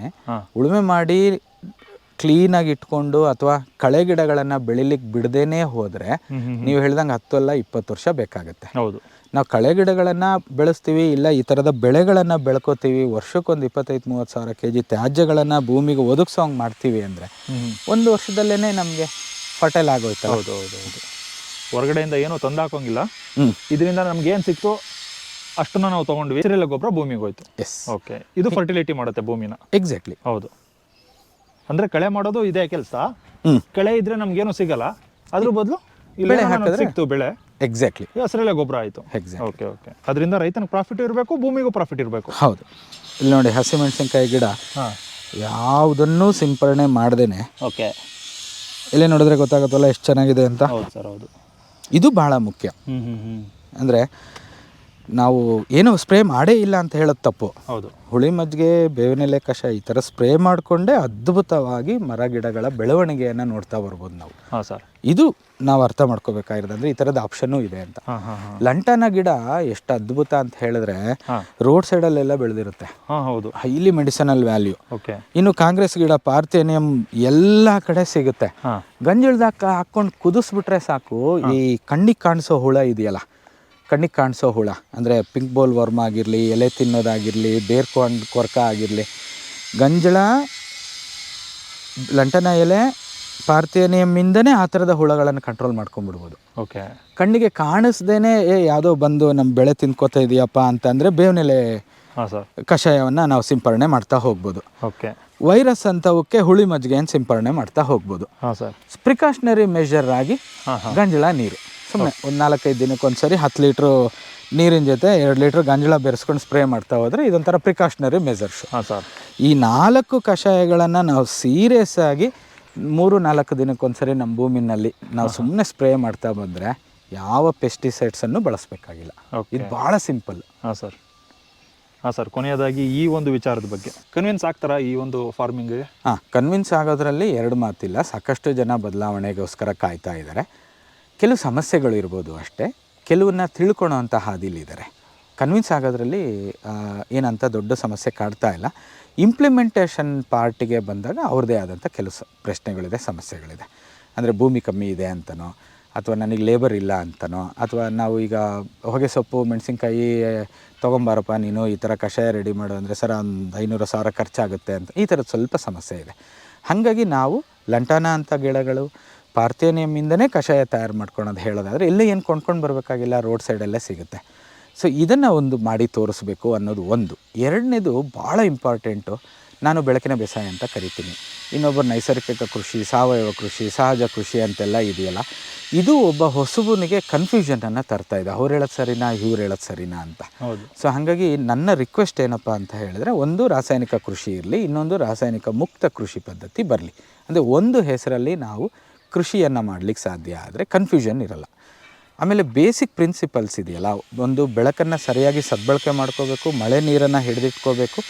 ಉಳುಮೆ ಮಾಡಿ ಕ್ಲೀನಾಗಿ ಇಟ್ಕೊಂಡು ಅಥವಾ ಕಳೆ ಗಿಡಗಳನ್ನು ಬೆಳಿಲಿಕ್ಕೆ ಬಿಡದೇನೆ ಹೋದರೆ ನೀವು ಹೇಳ್ದಂಗೆ ಹತ್ತು ಅಲ್ಲ ಇಪ್ಪತ್ತು ವರ್ಷ ಬೇಕಾಗುತ್ತೆ. ಹೌದು. ನಾವು ಕಳೆ ಗಿಡಗಳನ್ನು ಬೆಳೆಸ್ತೀವಿ ಇಲ್ಲ ಈ ಥರದ ಬೆಳೆಗಳನ್ನು ಬೆಳ್ಕೋತೀವಿ ವರ್ಷಕ್ಕೊಂದು ಇಪ್ಪತ್ತೈದು ಮೂವತ್ತು ಸಾವಿರ ಕೆ ಜಿ ತ್ಯಾಜ್ಯಗಳನ್ನು ಭೂಮಿಗೆ ಒದಗಿಸೋಂಗೆ ಮಾಡ್ತೀವಿ ಅಂದರೆ ಒಂದು ವರ್ಷದಲ್ಲೇ ನಮಗೆ ಫರ್ಟೈಲ್ ಆಗೋಯ್ತು ಹೌದು ಹೌದು ಹೌದು. ಹೊರಗಡೆಯಿಂದ ಏನೂ ತಂದು ಹಾಕೋಂಗಿಲ್ಲ. ಇದರಿಂದ ನಮ್ಗೆ ಏನು ಸಿಕ್ತು? ಅಷ್ಟನ್ನ ನಾವು ತಗೊಂಡ್ವಿ. ಸಿರಿಲ ಗೊಬ್ಬರ ಭೂಮಿಗೆ ಹೋಯ್ತು. ಎಸ್ ಓಕೆ ಇದು ಫರ್ಟಿಲಿಟಿ ಮಾಡುತ್ತೆ ಭೂಮಿನ. ಎಕ್ಸಾಕ್ಟ್ಲಿ ಹೌದು. ಅಂದ್ರೆ ಕಳೆ ಮಾಡೋದು ಇದೇ ಕೆಲಸ. ಕಳೆ ಇದ್ರೆ ನಮ್ಗೇನು ಸಿಗಲ್ಲ. ಅದ್ರ ಬದಲು ಬೆಳೆ? ಸಿಕ್ತು ಬೆಳೆ. ಎಕ್ಸಾಕ್ಟ್ಲಿ ಹಸಿರೆಲೆ ಗೊಬ್ಬರ ಆಯಿತು. ಓಕೆ ಓಕೆ ಅದರಿಂದ ರೈತನಿಗೆ ಪ್ರಾಫಿಟ್ ಇರಬೇಕು ಭೂಮಿಗೂ ಪ್ರಾಫಿಟ್ ಇರಬೇಕು. ಹೌದು. ಇಲ್ಲಿ ನೋಡಿ ಹಸಿಮೆಣಸಿನ್ಕಾಯಿ ಗಿಡ. ಹಾ. ಯಾವುದನ್ನೂ ಸಿಂಪರಣೆ ಮಾಡ್ದೇನೆ. ಓಕೆ ಇಲ್ಲೇ ನೋಡಿದ್ರೆ ಗೊತ್ತಾಗುತ್ತಲ್ಲ ಎಷ್ಟು ಚೆನ್ನಾಗಿದೆ ಅಂತ. ಹೌದು ಸರ್ ಹೌದು. ಇದು ಬಹಳ ಮುಖ್ಯ. ಅಂದರೆ ನಾವು ಏನು ಸ್ಪ್ರೇ ಮಾಡೇ ಇಲ್ಲ ಅಂತ ಹೇಳೋದು ತಪ್ಪು. ಹೌದು. ಹುಳಿ ಮಜ್ಜಿಗೆ ಬೇವಿನೆಲೆ ಕಷಾಯ ಈ ಥರ ಸ್ಪ್ರೇ ಮಾಡಿಕೊಂಡೇ ಅದ್ಭುತವಾಗಿ ಮರ ಗಿಡಗಳ ಬೆಳವಣಿಗೆಯನ್ನು ನೋಡ್ತಾ ಬರ್ಬೋದು ನಾವು. ಹಾಂ ಸರ್. ಇದು ನಾವು ಅರ್ಥ ಮಾಡ್ಕೋಬೇಕಾಗಿರೋದಂದ್ರೆ ಈ ಥರದ ಆಪ್ಷನ್ನು ಇದೆ ಅಂತ. ಲಂಟನ ಗಿಡ ಎಷ್ಟು ಅದ್ಭುತ ಅಂತ ಹೇಳಿದ್ರೆ ರೋಡ್ ಸೈಡಲ್ಲೆಲ್ಲ ಬೆಳೆದಿರುತ್ತೆ. ಹಾಂ ಹೌದು. Highly medicinal value. ಓಕೆ. ಇನ್ನು ಕಾಂಗ್ರೆಸ್ ಗಿಡ ಪಾರ್ಥೇನಿಯಂ ಎಲ್ಲ ಕಡೆ ಸಿಗುತ್ತೆ. ಗಂಜಿಳ್ದಾಕ ಹಾಕ್ಕೊಂಡು ಕುದಿಸ್ಬಿಟ್ರೆ ಸಾಕು ಈ ಕಣ್ಣಿಗೆ ಕಾಣಿಸೋ ಹುಳ ಇದೆಯಲ್ಲ. ಕಣ್ಣಿಗೆ ಕಾಣಿಸೋ ಹುಳ ಅಂದರೆ ಪಿಂಕ್ ಬೋಲ್ ವರ್ಮ್ ಆಗಿರಲಿ ಎಲೆ ತಿನ್ನೋದಾಗಿರಲಿ ಬೇರ್ಕೊ ಕೊರಕ ಆಗಿರಲಿ ಗಂಜಳ ಲಂಟನ ಎಲೆ ಪಾರ್ಥೇನಿಯಮ್ಮಿಂದನೇ ಆ ಥರದ ಹುಳಗಳನ್ನು ಕಂಟ್ರೋಲ್ ಮಾಡ್ಕೊಂಡ್ಬಿಡ್ಬೋದು. ಓಕೆ ಕಣ್ಣಿಗೆ ಕಾಣಿಸ್ದೇನೆ ಏ ಯಾವುದೋ ಬಂದು ನಮ್ಮ ಬೆಳೆ ತಿನ್ಕೋತಾ ಇದೆಯಪ್ಪ ಅಂತಂದರೆ ಬೇವಿನೆಲೆ ಸರ್ ಕಷಾಯವನ್ನು ನಾವು ಸಿಂಪರಣೆ ಮಾಡ್ತಾ ಹೋಗ್ಬೋದು. ಓಕೆ ವೈರಸ್ ಅಂತವಕ್ಕೆ ಹುಳಿ ಮಜ್ಜಿಗೆಯನ್ನು ಸಿಂಪರಣೆ ಮಾಡ್ತಾ ಹೋಗ್ಬೋದು. ಹಾಂ ಸರ್ ಪ್ರಿಕಾಷನರಿ ಮೆಷರ್ ಆಗಿ ಗಂಜಳ ನೀರು. ಸುಮ್ಮನೆ ಒಂದು ನಾಲ್ಕೈದು ದಿನಕ್ಕೆ ಒಂದ್ಸರಿ ಹತ್ತು ಲೀಟ್ರು ನೀರಿನ ಜೊತೆ ಎರಡು ಲೀಟ್ರ್ ಗಂಜಳ ಬೆರೆಸ್ಕೊಂಡು ಸ್ಪ್ರೇ ಮಾಡ್ತಾ ಹೋದರೆ ಇದೊಂಥರ ಪ್ರಿಕಾಷನರಿ ಮೆಸರ್ಸ್ ಹಾಂ ಸರ್. ಈ ನಾಲ್ಕು ಕಷಾಯಗಳನ್ನು ನಾವು ಸೀರಿಯಸ್ ಆಗಿ ಮೂರು ನಾಲ್ಕು ದಿನಕ್ಕೊಂದ್ಸರಿ ನಮ್ಮ ಭೂಮಿನಲ್ಲಿ ನಾವು ಸುಮ್ಮನೆ ಸ್ಪ್ರೇ ಮಾಡ್ತಾ ಬಂದರೆ ಯಾವ ಪೆಸ್ಟಿಸೈಡ್ಸನ್ನು ಬಳಸಬೇಕಾಗಿಲ್ಲ. ಇದು ಭಾಳ ಸಿಂಪಲ್ ಹಾಂ ಸರ್. ಹಾಂ ಸರ್. ಕೊನೆಯದಾಗಿ ಈ ಒಂದು ವಿಚಾರದ ಬಗ್ಗೆ. ಕನ್ವಿನ್ಸ್ ಆಗ್ತಾರಾ ಈ ಒಂದು ಫಾರ್ಮಿಂಗ್ ಹಾಂ ಕನ್ವಿನ್ಸ್ ಆಗೋದ್ರಲ್ಲಿ ಎರಡು ಮಾತಿಲ್ಲ. ಸಾಕಷ್ಟು ಜನ ಬದಲಾವಣೆಗೋಸ್ಕರ ಕಾಯ್ತಾ ಇದ್ದಾರೆ. ಕೆಲವು ಸಮಸ್ಯೆಗಳು ಇರ್ಬೋದು ಅಷ್ಟೇ. ಕೆಲವನ್ನ ತಿಳ್ಕೊಳೋ ಹಾದಿಲಿದ್ದಾರೆ ಕನ್ವಿನ್ಸ್ ಆಗೋದ್ರಲ್ಲಿ ಏನಂತ ದೊಡ್ಡ ಸಮಸ್ಯೆ ಕಾಡ್ತಾ ಇಲ್ಲ. ಇಂಪ್ಲಿಮೆಂಟೇಷನ್ ಪಾರ್ಟಿಗೆ ಬಂದಾಗ ಅವ್ರದ್ದೇ ಆದಂಥ ಕೆಲವು ಸ- ಪ್ರಶ್ನೆಗಳಿದೆ, ಸಮಸ್ಯೆಗಳಿದೆ. ಅಂದರೆ ಭೂಮಿ ಕಮ್ಮಿ ಇದೆ ಅಂತನೋ, ಅಥವಾ ನನಗೆ ಲೇಬರ್ ಇಲ್ಲ ಅಂತನೋ, ಅಥವಾ ನಾವು ಈಗ ಹೊಗೆ ಸೊಪ್ಪು, ಮೆಣಸಿನ್ಕಾಯಿ ತೊಗೊಂಬಾರಪ್ಪ, ನೀನು ಈ ಥರ ಕಷಾಯ ರೆಡಿ ಮಾಡು ಅಂದರೆ ಸರ ಒಂದು ಐನೂರು ಸಾವಿರ ಖರ್ಚಾಗುತ್ತೆ ಅಂತ ಈ ಥರದ ಸ್ವಲ್ಪ ಸಮಸ್ಯೆ ಇದೆ. ಹಾಗಾಗಿ ನಾವು ಲಂಟಾನ ಅಂತ ಗಿಡಗಳು ಪಾರ್ಥೇನಿಯಮ್ಮಿಂದನೇ ಕಷಾಯ ತಯಾರು ಮಾಡ್ಕೊಳೋದು ಹೇಳೋದಾದರೆ ಇಲ್ಲಿ ಏನು ಕೊಂಡ್ಕೊಂಡು ಬರಬೇಕಾಗಿಲ್ಲ ರೋಡ್ ಸೈಡಲ್ಲೇ ಸಿಗುತ್ತೆ. ಸೊ ಇದನ್ನು ಒಂದು ಮಾಡಿ ತೋರಿಸ್ಬೇಕು ಅನ್ನೋದು ಒಂದು. ಎರಡನೇದು ಭಾಳ ಇಂಪಾರ್ಟೆಂಟು ನಾನು ಬೆಳಕಿನ ಬೇಸಾಯ ಅಂತ ಕರಿತೀನಿ. ಇನ್ನೊಬ್ಬರು ನೈಸರ್ಗಿಕ ಕೃಷಿ ಸಾವಯವ ಕೃಷಿ ಸಹಜ ಕೃಷಿ ಅಂತೆಲ್ಲ ಇದೆಯಲ್ಲ ಇದು ಒಬ್ಬ ಹೊಸಬನಿಗೆ ಕನ್ಫ್ಯೂಷನನ್ನು ತರ್ತಾ ಇದೆ. ಅವ್ರು ಹೇಳೋದು ಸರಿನಾ ಇವ್ರು ಹೇಳೋದು ಸರಿನಾ ಅಂತ. ಹೌದು. ಸೊ ಹಾಗಾಗಿ ನನ್ನ ರಿಕ್ವೆಸ್ಟ್ ಏನಪ್ಪ ಅಂತ ಹೇಳಿದ್ರೆ ಒಂದು ರಾಸಾಯನಿಕ ಕೃಷಿ ಇರಲಿ ಇನ್ನೊಂದು ರಾಸಾಯನಿಕ ಮುಕ್ತ ಕೃಷಿ ಪದ್ಧತಿ ಬರಲಿ. ಅಂದರೆ ಒಂದು ಹೆಸರಲ್ಲಿ ನಾವು ಕೃಷಿಯನ್ನು ಮಾಡಲಿಕ್ಕೆ ಸಾಧ್ಯ ಆದರೆ ಕನ್ಫ್ಯೂಷನ್ ಇರಲ್ಲ. ಆಮೇಲೆ ಬೇಸಿಕ್ ಪ್ರಿನ್ಸಿಪಲ್ಸ್ ಇದೆಯಲ್ಲ, ಒಂದು ಬೆಳಕನ್ನು ಸರಿಯಾಗಿ ಸದ್ಬಳಕೆ ಮಾಡ್ಕೋಬೇಕು, ಮಳೆ ನೀರನ್ನು ಹಿಡಿದಿಟ್ಕೋಬೇಕು,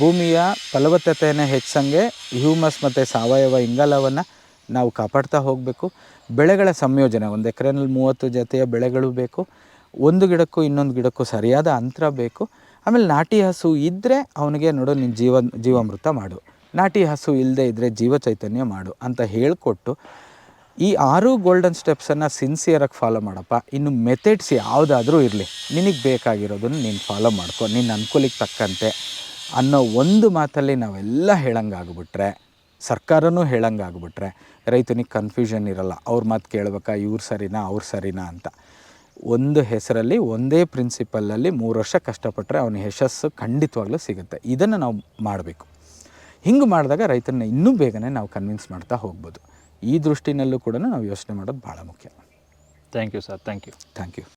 ಭೂಮಿಯ ಫಲವತ್ತತೆಯನ್ನು ಹೆಚ್ಚಂಗೆ ಹ್ಯೂಮಸ್ ಮತ್ತು ಸಾವಯವ ಇಂಗಾಲವನ್ನು ನಾವು ಕಾಪಾಡ್ತಾ ಹೋಗಬೇಕು. ಬೆಳೆಗಳ ಸಂಯೋಜನೆ, ಒಂದು ಎಕರೆನಲ್ಲಿ ಮೂವತ್ತು ಜೊತೆಯ ಬೆಳೆಗಳು ಬೇಕು, ಒಂದು ಗಿಡಕ್ಕೂ ಇನ್ನೊಂದು ಗಿಡಕ್ಕೂ ಸರಿಯಾದ ಅಂತರ ಬೇಕು. ಆಮೇಲೆ ನಾಟಿ ಹಸು ಇದ್ದರೆ ಅವನಿಗೆ ನೋಡು ನಿನ್ನ ಜೀವ, ಜೀವಾಮೃತ ಮಾಡು. ನಾಟಿ ಹಸು ಇಲ್ಲದೆ ಇದ್ದರೆ ಜೀವ ಚೈತನ್ಯ ಮಾಡು ಅಂತ ಹೇಳಿಕೊಟ್ಟು ಈ ಆರು ಗೋಲ್ಡನ್ ಸ್ಟೆಪ್ಸನ್ನು ಸಿನ್ಸಿಯರಾಗಿ ಫಾಲೋ ಮಾಡಪ್ಪ. ಇನ್ನು ಮೆಥಡ್ಸ್ ಯಾವುದಾದ್ರೂ ಇರಲಿ. ನಿನಗೆ ಬೇಕಾಗಿರೋದನ್ನು ನೀನು ಫಾಲೋ ಮಾಡ್ಕೊ. ನಿನ್ನ ಅನುಕೂಲಕ್ಕೆ ತಕ್ಕಂತೆ ಅನ್ನೋ ಒಂದು ಮಾತಲ್ಲಿ ನಾವೆಲ್ಲ ಹೇಳಂಗಾಗ್ಬಿಟ್ರೆ, ಸರ್ಕಾರನೂ ಹೇಳಂಗಾಗ್ಬಿಟ್ರೆ, ರೈತನಿಗೆ ಕನ್ಫ್ಯೂಷನ್ ಇರಲ್ಲ. ಅವ್ರ ಮಾತು ಕೇಳ್ಬೇಕಾ, ಇವ್ರು ಸರಿನಾ, ಅವ್ರು ಸರಿನಾ ಅಂತ. ಒಂದು ಹೆಸರಲ್ಲಿ, ಒಂದೇ ಪ್ರಿನ್ಸಿಪಲಲ್ಲಿ ಮೂರು ವರ್ಷ ಕಷ್ಟಪಟ್ಟರೆ ಅವನ ಯಶಸ್ಸು ಖಂಡಿತವಾಗ್ಲೂ ಸಿಗುತ್ತೆ. ಇದನ್ನು ನಾವು ಮಾಡಬೇಕು. ಹಿಂಗೆ ಮಾಡಿದಾಗ ರೈತನ ಇನ್ನೂ ಬೇಗನೆ ನಾವು ಕನ್ವಿನ್ಸ್ ಮಾಡ್ತಾ ಹೋಗ್ಬೋದು. ಈ ದೃಷ್ಟಿನಲ್ಲೂ ಕೂಡ ನಾವು ಯೋಚನೆ ಮಾಡೋದು ಭಾಳ ಮುಖ್ಯ. Thank you sir thank you thank you